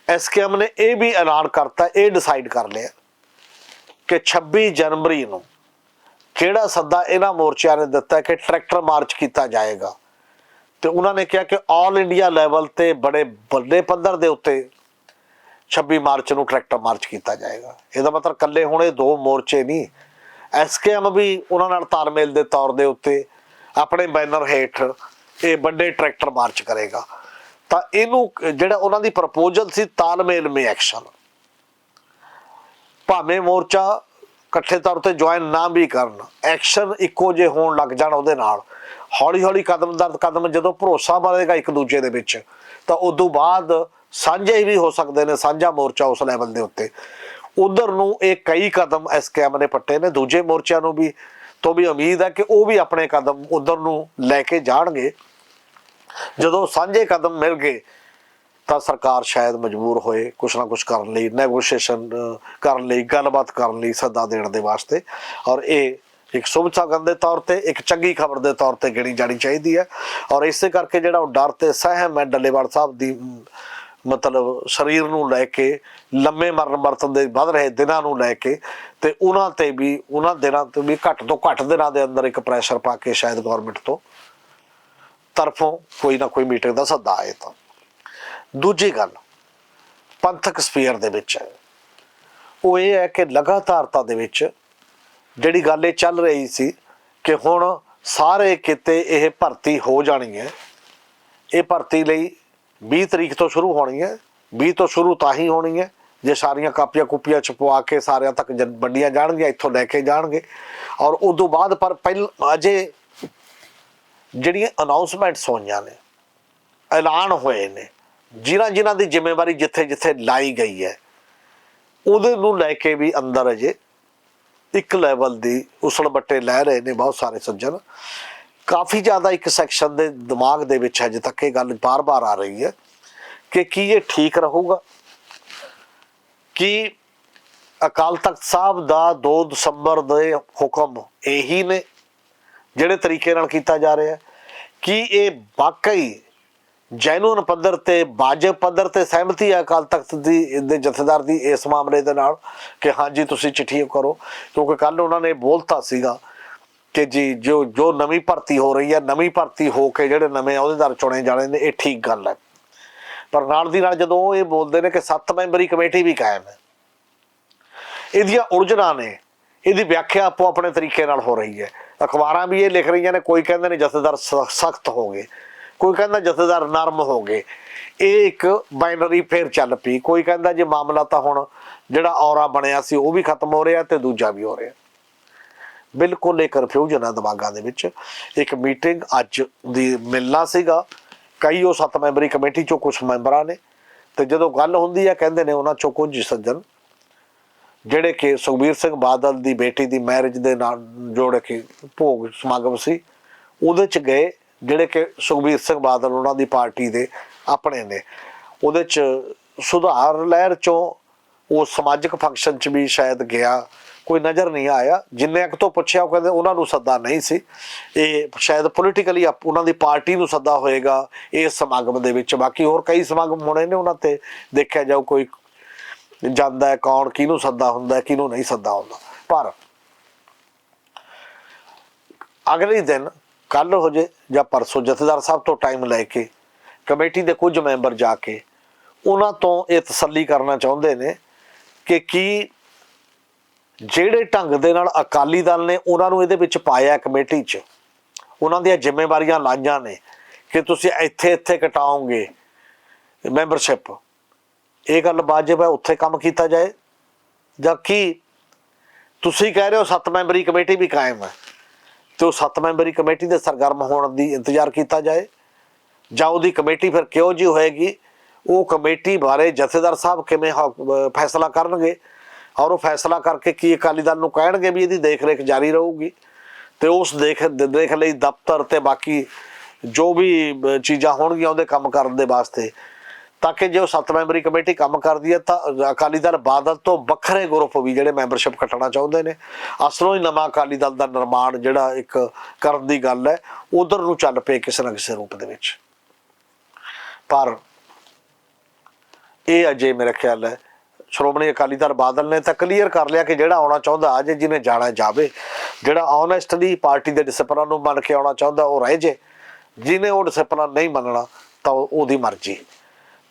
ਐਸਕੇਐਮ ਨੇ ਇਹ ਵੀ ਐਲਾਨ ਕਰਤਾ, ਇਹ ਡਿਸਾਈਡ ਕਰ ਲਿਆ ਕਿ 26 ਜਨਵਰੀ ਨੂੰ ਕਿਹੜਾ ਸੱਦਾ ਇਹਨਾਂ ਮੋਰਚਿਆਂ ਨੇ ਦਿੱਤਾ ਕਿ ਟਰੈਕਟਰ ਮਾਰਚ ਕੀਤਾ ਜਾਏਗਾ। ਤੇ ਉਹਨਾਂ ਨੇ ਕਿਹਾ ਕਿ ਆਲ ਇੰਡੀਆ ਲੈਵਲ ਤੇ ਬੜੇ ਵੱਡੇ ਪੱਧਰ ਦੇ ਉੱਤੇ 26 ਮਾਰਚ ਨੂੰ ਟਰੈਕਟਰ ਮਾਰਚ ਕੀਤਾ ਜਾਏਗਾ। ਇਹਦਾ ਮਤਲਬ ਕੱਲੇ ਹੁਣ ਇਹ ਦੋ ਮੋਰਚੇ ਨਹੀਂ। ਐਸਕੇਐਮ ਵੀ ਉਹਨਾਂ ਨਾਲ ਤਾਲਮੇਲ ਦੇ ਤੌਰ ਦੇ ਉੱਤੇ ਆਪਣੇ ਬੈਨਰ ਹੇਠ ਇਹ ਵੱਡੇ ਟਰੈਕਟਰ ਮਾਰਚ ਕਰੇਗਾ। ਤਾਂ ਇਹਨੂੰ ਜਿਹੜਾ ਉਹਨਾਂ ਦੀ ਪ੍ਰਪੋਜ਼ਲ ਸੀ, ਤਾਲਮੇਲ ਮੇ ਐਕਸ਼ਨ ਭਾਵੇਂ ਮੋਰਚਾ ਇਕੱਠੇ ਤੌਰ ਤੇ ਜੁਆਇਨ ਨਾ ਵੀ ਕਰਨ ਐਕਸ਼ਨ ਇੱਕੋ ਜੇ ਹੋਣ ਲੱਗ ਜਾਣ ਉਹਦੇ ਨਾਲ। ਹੌਲੀ ਹੌਲੀ ਕਦਮ ਦਰ ਕਦਮ ਜਦੋਂ ਭਰੋਸਾ ਬਣੇਗਾ ਇੱਕ ਦੂਜੇ ਦੇ ਵਿੱਚ, ਤਾਂ ਉਦੋਂ ਬਾਅਦ ਸਾਂਝੇ ਵੀ ਹੋ ਸਕਦੇ ਨੇ, ਸਾਂਝਾ ਮੋਰਚਾ ਉਸ ਲੈਵਲ ਦੇ ਉੱਤੇ। ਉਧਰ ਨੂੰ ਇਹ ਕਈ ਕਦਮ ਐਸਕੇਐਮ ਨੇ ਪੱਟੇ ਨੇ, ਦੂਜੇ ਮੋਰਚਿਆਂ ਨੂੰ ਵੀ, ਤੋਂ ਵੀ ਉਮੀਦ ਹੈ ਕਿ ਉਹ ਵੀ ਆਪਣੇ ਕਦਮ ਉਧਰ ਨੂੰ ਲੈ ਕੇ ਜਾਣਗੇ। ਜਦੋਂ ਸਾਂਝੇ ਕਦਮ ਮਿਲ ਗਏ, ਤਾਂ ਸਰਕਾਰ ਸ਼ਾਇਦ ਮਜਬੂਰ ਹੋਏ, ਕੁਛ ਨਾ ਕੁਛ ਕਰਨ ਲਈ, ਨੈਗੋਸ਼ੀਏਸ਼ਨ ਕਰਨ ਲਈ, ਗੱਲਬਾਤ ਕਰਨ ਲਈ ਸੱਦਾ ਦੇਣ ਦੇ ਵਾਸਤੇ। ਔਰ ਇਹ ਇੱਕ ਸ਼ੁਭ ਸ਼ਗਨ ਦੇ ਤੌਰ ਤੇ, ਇੱਕ ਚੰਗੀ ਖਬਰ ਦੇ ਤੌਰ ਤੇ ਗਿਣੀ ਜਾਣੀ ਚਾਹੀਦੀ ਹੈ। ਔਰ ਇਸੇ ਕਰਕੇ ਜਿਹੜਾ ਉਹ ਡਰ ਤੇ ਸਹਿਮ ਹੈ ਡੱਲੇਵਾਲ ਸਾਹਿਬ ਦੀ ਮਤਲਬ ਸਰੀਰ ਨੂੰ ਲੈ ਕੇ, ਲੰਮੇ ਮਰਨ ਮਰਤਨ ਦੇ ਵੱਧ ਰਹੇ ਦਿਨਾਂ ਨੂੰ ਲੈ ਕੇ, ਤੇ ਉਹਨਾਂ ਤੇ ਵੀ, ਉਹਨਾਂ ਦਿਨਾਂ ਤੋਂ ਵੀ ਘੱਟ ਤੋਂ ਘੱਟ ਦਿਨਾਂ ਦੇ ਅੰਦਰ ਇੱਕ ਪ੍ਰੈਸ਼ਰ ਪਾ ਕੇ ਸ਼ਾਇਦ ਗਵਰਨਮੈਂਟ ਤੋਂ ਤਰਫੋਂ ਕੋਈ ਨਾ ਕੋਈ ਮੀਟਿੰਗ ਦਾ ਸੱਦਾ ਆਏ ਤਾਂ। ਦੂਜੀ ਗੱਲ, ਪੰਥਕ ਸਫੀਅਰ ਦੇ ਵਿੱਚ ਹੈ। ਉਹ ਇਹ ਹੈ ਕਿ ਲਗਾਤਾਰਤਾ ਦੇ ਵਿੱਚ ਜਿਹੜੀ ਗੱਲ ਇਹ ਚੱਲ ਰਹੀ ਸੀ ਕਿ ਹੁਣ ਸਾਰੇ ਕਿਤੇ ਇਹ ਭਰਤੀ ਹੋ ਜਾਣੀ ਹੈ ਇਹ ਭਰਤੀ ਲਈ 20 ਤਰੀਕ ਤੋਂ ਸ਼ੁਰੂ ਹੋਣੀ ਹੈ। 20 ਤੋਂ ਸ਼ੁਰੂ ਤਾਂ ਹੀ ਹੋਣੀ ਹੈ। ਜੇ ਸਾਰੀਆਂ ਕਾਪੀਆਂ ਕੁਪੀਆਂ ਛਪਵਾ ਕੇ ਸਾਰਿਆਂ ਤੱਕ ਜਨ- ਵੰਡੀਆਂ ਜਾਣਗੀਆਂ, ਇੱਥੋਂ ਲੈ ਕੇ ਜਾਣਗੇ। ਔਰ ਉਦੋਂ ਬਾਅਦ ਪਰ ਪਹਿਲ, ਅਜੇ ਜਿਹੜੀਆਂ ਅਨਾਉਂਸਮੈਂਟਸ ਹੋਈਆਂ ਨੇ, ਐਲਾਨ ਹੋਏ ਨੇ, ਜਿਨ੍ਹਾਂ ਜਿਨ੍ਹਾਂ ਦੀ ਜ਼ਿੰਮੇਵਾਰੀ ਜਿੱਥੇ ਜਿੱਥੇ ਲਾਈ ਗਈ ਹੈ, ਉਹਦੇ ਨੂੰ ਲੈ ਕੇ ਵੀ ਅੰਦਰ ਅਜੇ ਇੱਕ ਲੈਵਲ ਦੀ ਉਸਲ ਬੱਟੇ ਲੈ ਰਹੇ ਨੇ ਬਹੁਤ ਸਾਰੇ ਸੱਜਣ। ਕਾਫੀ ਜ਼ਿਆਦਾ ਇੱਕ ਸੈਕਸ਼ਨ ਦੇ ਦਿਮਾਗ ਦੇ ਵਿੱਚ ਹਜੇ ਤੱਕ ਇਹ ਗੱਲ ਬਾਰ-ਬਾਰ ਆ ਰਹੀ ਹੈ ਕਿ ਕੀ ਇਹ ਠੀਕ ਰਹੂਗਾ? ਕਿ ਅਕਾਲ ਤਖਤ ਸਾਹਿਬ ਦਾ 2 ਦਸੰਬਰ ਦੇ ਹੁਕਮ ਇਹੀ ਨੇ ਜਿਹੜੇ ਤਰੀਕੇ ਨਾਲ ਕੀਤਾ ਜਾ ਰਿਹਾ ਹੈ? ਕੀ ਇਹ ਵਾਕਈ ਜੈਨੂਨ ਪੱਧਰ ਤੇ ਵਾਜਬ ਪੱਧਰ ਤੇ ਸਹਿਮਤੀ ਹੈ ਅਕਾਲ ਤਖਤ ਦੀ, ਦੇ ਜਥੇਦਾਰ ਦੀ ਇਸ ਮਾਮਲੇ ਦੇ ਨਾਲ ਕਿ ਹਾਂਜੀ ਤੁਸੀਂ ਚਿੱਠੀ ਕਰੋ। ਕਿਉਂਕਿ ਕੱਲ ਉਹਨਾਂ ਨੇ ਬੋਲਤਾ ਸੀਗਾ ਕਿ ਜੀ, ਜੋ ਜੋ ਨਵੀਂ ਭਰਤੀ ਹੋ ਰਹੀ ਹੈ, ਨਵੀਂ ਭਰਤੀ ਹੋ ਕੇ ਜਿਹੜੇ ਨਵੇਂ ਅਹੁਦੇਦਾਰ ਚੁਣੇ ਜਾਣੇ ਨੇ, ਇਹ ਠੀਕ ਗੱਲ ਹੈ। ਪਰ ਨਾਲ ਦੀ ਨਾਲ ਜਦੋਂ ਉਹ ਇਹ ਬੋਲਦੇ ਨੇ ਕਿ ਸੱਤ ਮੈਂਬਰੀ ਕਮੇਟੀ ਵੀ ਕਾਇਮ ਹੈ, ਇਹਦੀਆਂ ਉਲਝਣਾਂ ਨੇ, ਇਹਦੀ ਵਿਆਖਿਆ ਆਪੋ ਆਪਣੇ ਤਰੀਕੇ ਨਾਲ ਹੋ ਰਹੀ ਹੈ। ਅਖਬਾਰਾਂ ਵੀ ਇਹ ਲਿਖ ਰਹੀਆਂ ਨੇ, ਕੋਈ ਕਹਿੰਦੇ ਨੇ ਜਥੇਦਾਰ ਸਖਤ ਹੋ ਗਏ ਕੋਈ ਕਹਿੰਦਾ ਜਥੇਦਾਰ ਨਰਮ ਹੋ ਗਏ। ਇਹ ਇੱਕ ਬਾਈਨਰੀ ਫੇਰ ਚੱਲ ਪਈ। ਕੋਈ ਕਹਿੰਦਾ ਜੇ ਮਾਮਲਾ ਤਾਂ ਹੁਣ ਜਿਹੜਾ ਔਰਾ ਬਣਿਆ ਸੀ ਉਹ ਵੀ ਖਤਮ ਹੋ ਰਿਹਾ ਤੇ ਦੂਜਾ ਵੀ ਹੋ ਰਿਹਾ। ਬਿਲਕੁਲ ਇਹ ਕਨਫਿਊਜ਼ਨ ਆ ਦਿਮਾਗਾਂ ਦੇ ਵਿੱਚ। ਇੱਕ ਮੀਟਿੰਗ ਅੱਜ ਦੀ ਮਿਲਣਾ ਸੀਗਾ। ਕਈ ਉਹ ਸੱਤ ਮੈਂਬਰੀ ਕਮੇਟੀ ਚੋਂ ਕੁਝ ਮੈਂਬਰਾਂ ਨੇ ਤੇ ਜਦੋਂ ਗੱਲ ਹੁੰਦੀ ਹੈ ਕਹਿੰਦੇ ਨੇ ਉਹਨਾਂ ਚੋਂ ਕੁਝ ਸੱਜਣ। ਜਿਹੜੇ ਕਿ ਸੁਖਬੀਰ ਸਿੰਘ ਬਾਦਲ ਦੀ ਬੇਟੀ ਦੀ ਮੈਰਿਜ ਦੇ ਨਾਲ ਜੋੜ ਕੇ ਭੋਗ ਸਮਾਗਮ ਸੀ। ਉਹਦੇ ਚ ਗਏ। ਜਿਹੜੇ ਕਿ ਸੁਖਬੀਰ ਸਿੰਘ ਬਾਦਲ ਉਹਨਾਂ ਦੀ ਪਾਰਟੀ ਦੇ ਆਪਣੇ ਨੇ। ਉਹਦੇ ਚ ਸੁਧਾਰ ਲਹਿਰ ਚੋਂ ਉਹ ਸਮਾਜਿਕ ਫੰਕਸ਼ਨ ਚ ਵੀ ਸ਼ਾਇਦ ਗਿਆ, ਕੋਈ ਨਜ਼ਰ ਨਹੀਂ ਆਇਆ। ਜਿੰਨੇ ਕੁ ਤੋਂ ਪੁੱਛਿਆ ਉਹ ਕਹਿੰਦੇ ਉਹਨਾਂ ਨੂੰ ਸੱਦਾ ਨਹੀਂ ਸੀ। ਇਹ ਸ਼ਾਇਦ ਪੋਲੀਟੀਕਲੀ ਉਹਨਾਂ ਦੀ ਪਾਰਟੀ ਨੂੰ ਸੱਦਾ ਹੋਏਗਾ ਇਸ ਸਮਾਗਮ ਦੇ ਵਿੱਚ। ਬਾਕੀ ਹੋਰ ਕਈ ਸਮਾਗਮ ਹੋਣੇ ਨੇ ਉਹਨਾਂ ਤੇ। ਦੇਖਿਆ ਜਾਊ ਕੋਈ ਜਾਂਦਾ ਹੈ ਕੌਣ, ਕਿਹਨੂੰ ਸੱਦਾ ਹੁੰਦਾ ਹੈ, ਕਿਹਨੂੰ ਨਹੀਂ ਸੱਦਾ ਹੁੰਦਾ। ਪਰ ਅਗਲੇ ਦਿਨ ਕੱਲ ਹੋ ਜੇ ਜਾਂ ਪਰਸੋਂ ਜਥੇਦਾਰ ਸਾਹਿਬ ਤੋਂ ਟਾਈਮ ਲੈ ਕੇ, ਕਮੇਟੀ ਦੇ ਕੁਝ ਮੈਂਬਰ ਜਾ ਕੇ, ਉਹਨਾਂ ਤੋਂ ਇਹ ਤਸੱਲੀ ਕਰਨਾ ਚਾਹੁੰਦੇ ਨੇ ਕਿ ਕੀ ਜਿਹੜੇ ਢੰਗ ਦੇ ਨਾਲ ਅਕਾਲੀ ਦਲ ਨੇ ਉਹਨਾਂ ਨੂੰ ਇਹਦੇ ਵਿੱਚ ਪਾਇਆ ਕਮੇਟੀ 'ਚ, ਉਹਨਾਂ ਦੀਆਂ ਜ਼ਿੰਮੇਵਾਰੀਆਂ ਲਾਈਆਂ ਨੇ ਕਿ ਤੁਸੀਂ ਇੱਥੇ ਇੱਥੇ ਕਟਾਓਗੇ ਮੈਂਬਰਸ਼ਿਪ ਇਹ ਗੱਲ ਵਾਜਬ ਹੈ, ਉੱਥੇ ਕੰਮ ਕੀਤਾ ਜਾਏ ਜਾਂ ਕੀ? ਤੁਸੀਂ ਕਹਿ ਰਹੇ ਹੋ ਸੱਤ ਮੈਂਬਰੀ ਕਮੇਟੀ ਵੀ ਕਾਇਮ ਹੈ। ਤੇ ਉਹ ਸੱਤ ਮੈਂਬਰੀ ਕਮੇਟੀ ਦੇ ਸਰਗਰਮ ਹੋਣ ਦੀ ਇੰਤਜ਼ਾਰ ਕੀਤਾ ਜਾਏ। ਜਾਂ ਉਹਦੀ ਕਮੇਟੀ ਫਿਰ ਕਿਉਂ ਜੀ ਹੋਏਗੀ? ਉਹ ਕਮੇਟੀ ਬਾਰੇ ਜਥੇਦਾਰ ਸਾਹਿਬ ਕਿਵੇਂ ਹ- ਫੈਸਲਾ ਕਰਨਗੇ? ਔਰ ਉਹ ਫੈਸਲਾ ਕਰਕੇ ਕੀ ਅਕਾਲੀ ਦਲ ਨੂੰ ਕਹਿਣਗੇ ਵੀ ਇਹਦੀ ਦੇਖ-ਰੇਖ ਜਾਰੀ ਰਹੂਗੀ? ਤੇ ਉਸ ਦੇਖ ਦੇਖ ਲਈ ਦਫ਼ਤਰ ਤੇ ਬਾਕੀ ਜੋ ਵੀ ਚੀਜ਼ਾਂ ਹੋਣਗੀਆਂ ਉਹਦੇ ਕੰਮ ਕਰਨ ਦੇ ਵਾਸਤੇ ਤਾਂ ਕਿ ਜੇ ਉਹ ਸੱਤ ਮੈਂਬਰੀ ਕਮੇਟੀ ਕੰਮ ਕਰਦੀ ਹੈ ਤਾਂ ਅਕਾਲੀ ਦਲ ਬਾਦਲ ਤੋਂ ਵੱਖਰੇ ਗਰੁੱਪ ਵੀ ਜਿਹੜੇ ਮੈਂਬਰਸ਼ਿਪ ਕੱਟਣਾ ਚਾਹੁੰਦੇ ਨੇ। ਅਸਲੋਂ ਹੀ ਨਵਾਂ ਅਕਾਲੀ ਦਲ ਦਾ ਨਿਰਮਾਣ ਜਿਹੜਾ ਇੱਕ ਕਰਨ ਦੀ ਗੱਲ ਹੈ, ਉਧਰ ਨੂੰ ਚੱਲ ਪਏ ਕਿਸੇ ਨਾ ਕਿਸੇ ਰੂਪ ਦੇ ਵਿੱਚ। ਪਰ ਇਹ ਅਜੇ ਮੇਰਾ ਖਿਆਲ ਹੈ, ਸ਼੍ਰੋਮਣੀ ਅਕਾਲੀ ਦਲ ਬਾਦਲ ਨੇ ਤਾਂ ਕਲੀਅਰ ਕਰ ਲਿਆ ਕਿ ਜਿਹੜਾ ਆਉਣਾ ਚਾਹੁੰਦਾ ਅਜੇ ਜਿਹਨੇ ਜਾਣਾ ਜਾਵੇ, ਜਿਹੜਾ ਓਨੈਸਟਲੀ ਪਾਰਟੀ ਦੇ ਡਿਸਪਲਨ ਨੂੰ ਮੰਨ ਕੇ ਆਉਣਾ ਚਾਹੁੰਦਾ ਉਹ ਰਹਿ ਜੇ। ਜਿਹਨੇ ਉਹ ਡਿਸਪਲਨ ਨਹੀਂ ਮੰਨਣਾ ਤਾਂ ਉਹਦੀ ਮਰਜ਼ੀ।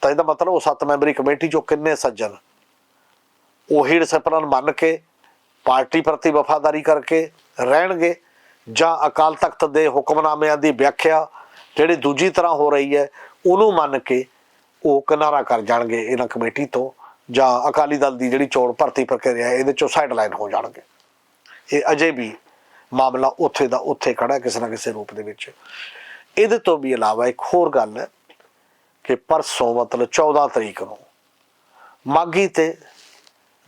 ਤਾਂ ਇਹਦਾ ਮਤਲਬ ਉਹ ਸੱਤ ਮੈਂਬਰੀ ਕਮੇਟੀ ਚੋਂ ਕਿੰਨੇ ਸੱਜਣ? ਉਹੀ ਡਿਸਪਲਿਨ ਮੰਨ ਕੇ, ਪਾਰਟੀ ਪ੍ਰਤੀ ਵਫਾਦਾਰੀ ਕਰਕੇ ਰਹਿਣਗੇ ਜਾਂ ਅਕਾਲ ਤਖਤ ਦੇ ਹੁਕਮਨਾਮਿਆਂ ਦੀ ਵਿਆਖਿਆ ਜਿਹੜੀ ਦੂਜੀ ਤਰ੍ਹਾਂ ਹੋ ਰਹੀ ਹੈ, ਉਹਨੂੰ ਮੰਨ ਕੇ ਉਹ ਕਿਨਾਰਾ ਕਰ ਜਾਣਗੇ ਇਹਨਾਂ ਕਮੇਟੀ ਤੋਂ ਜਾਂ ਅਕਾਲੀ ਦਲ ਦੀ ਜਿਹੜੀ ਚੋਣ ਭਰਤੀ ਪ੍ਰਕਿਰਿਆ ਇਹਦੇ ਚੋਂ ਸਾਈਡਲਾਈਨ ਹੋ ਜਾਣਗੇ। ਇਹ ਅਜੇ ਵੀ ਮਾਮਲਾ ਉੱਥੇ ਦਾ ਉੱਥੇ ਖੜਾ ਕਿਸੇ ਨਾ ਕਿਸੇ ਰੂਪ ਦੇ ਵਿੱਚ। ਇਹਦੇ ਤੋਂ ਵੀ ਇਲਾਵਾ ਇੱਕ ਹੋਰ ਗੱਲ ਹੈ ਕਿ ਪਰਸੋਂ ਮਤਲਬ 14 ਤਰੀਕ ਨੂੰ ਮਾਗੀ ਤੇ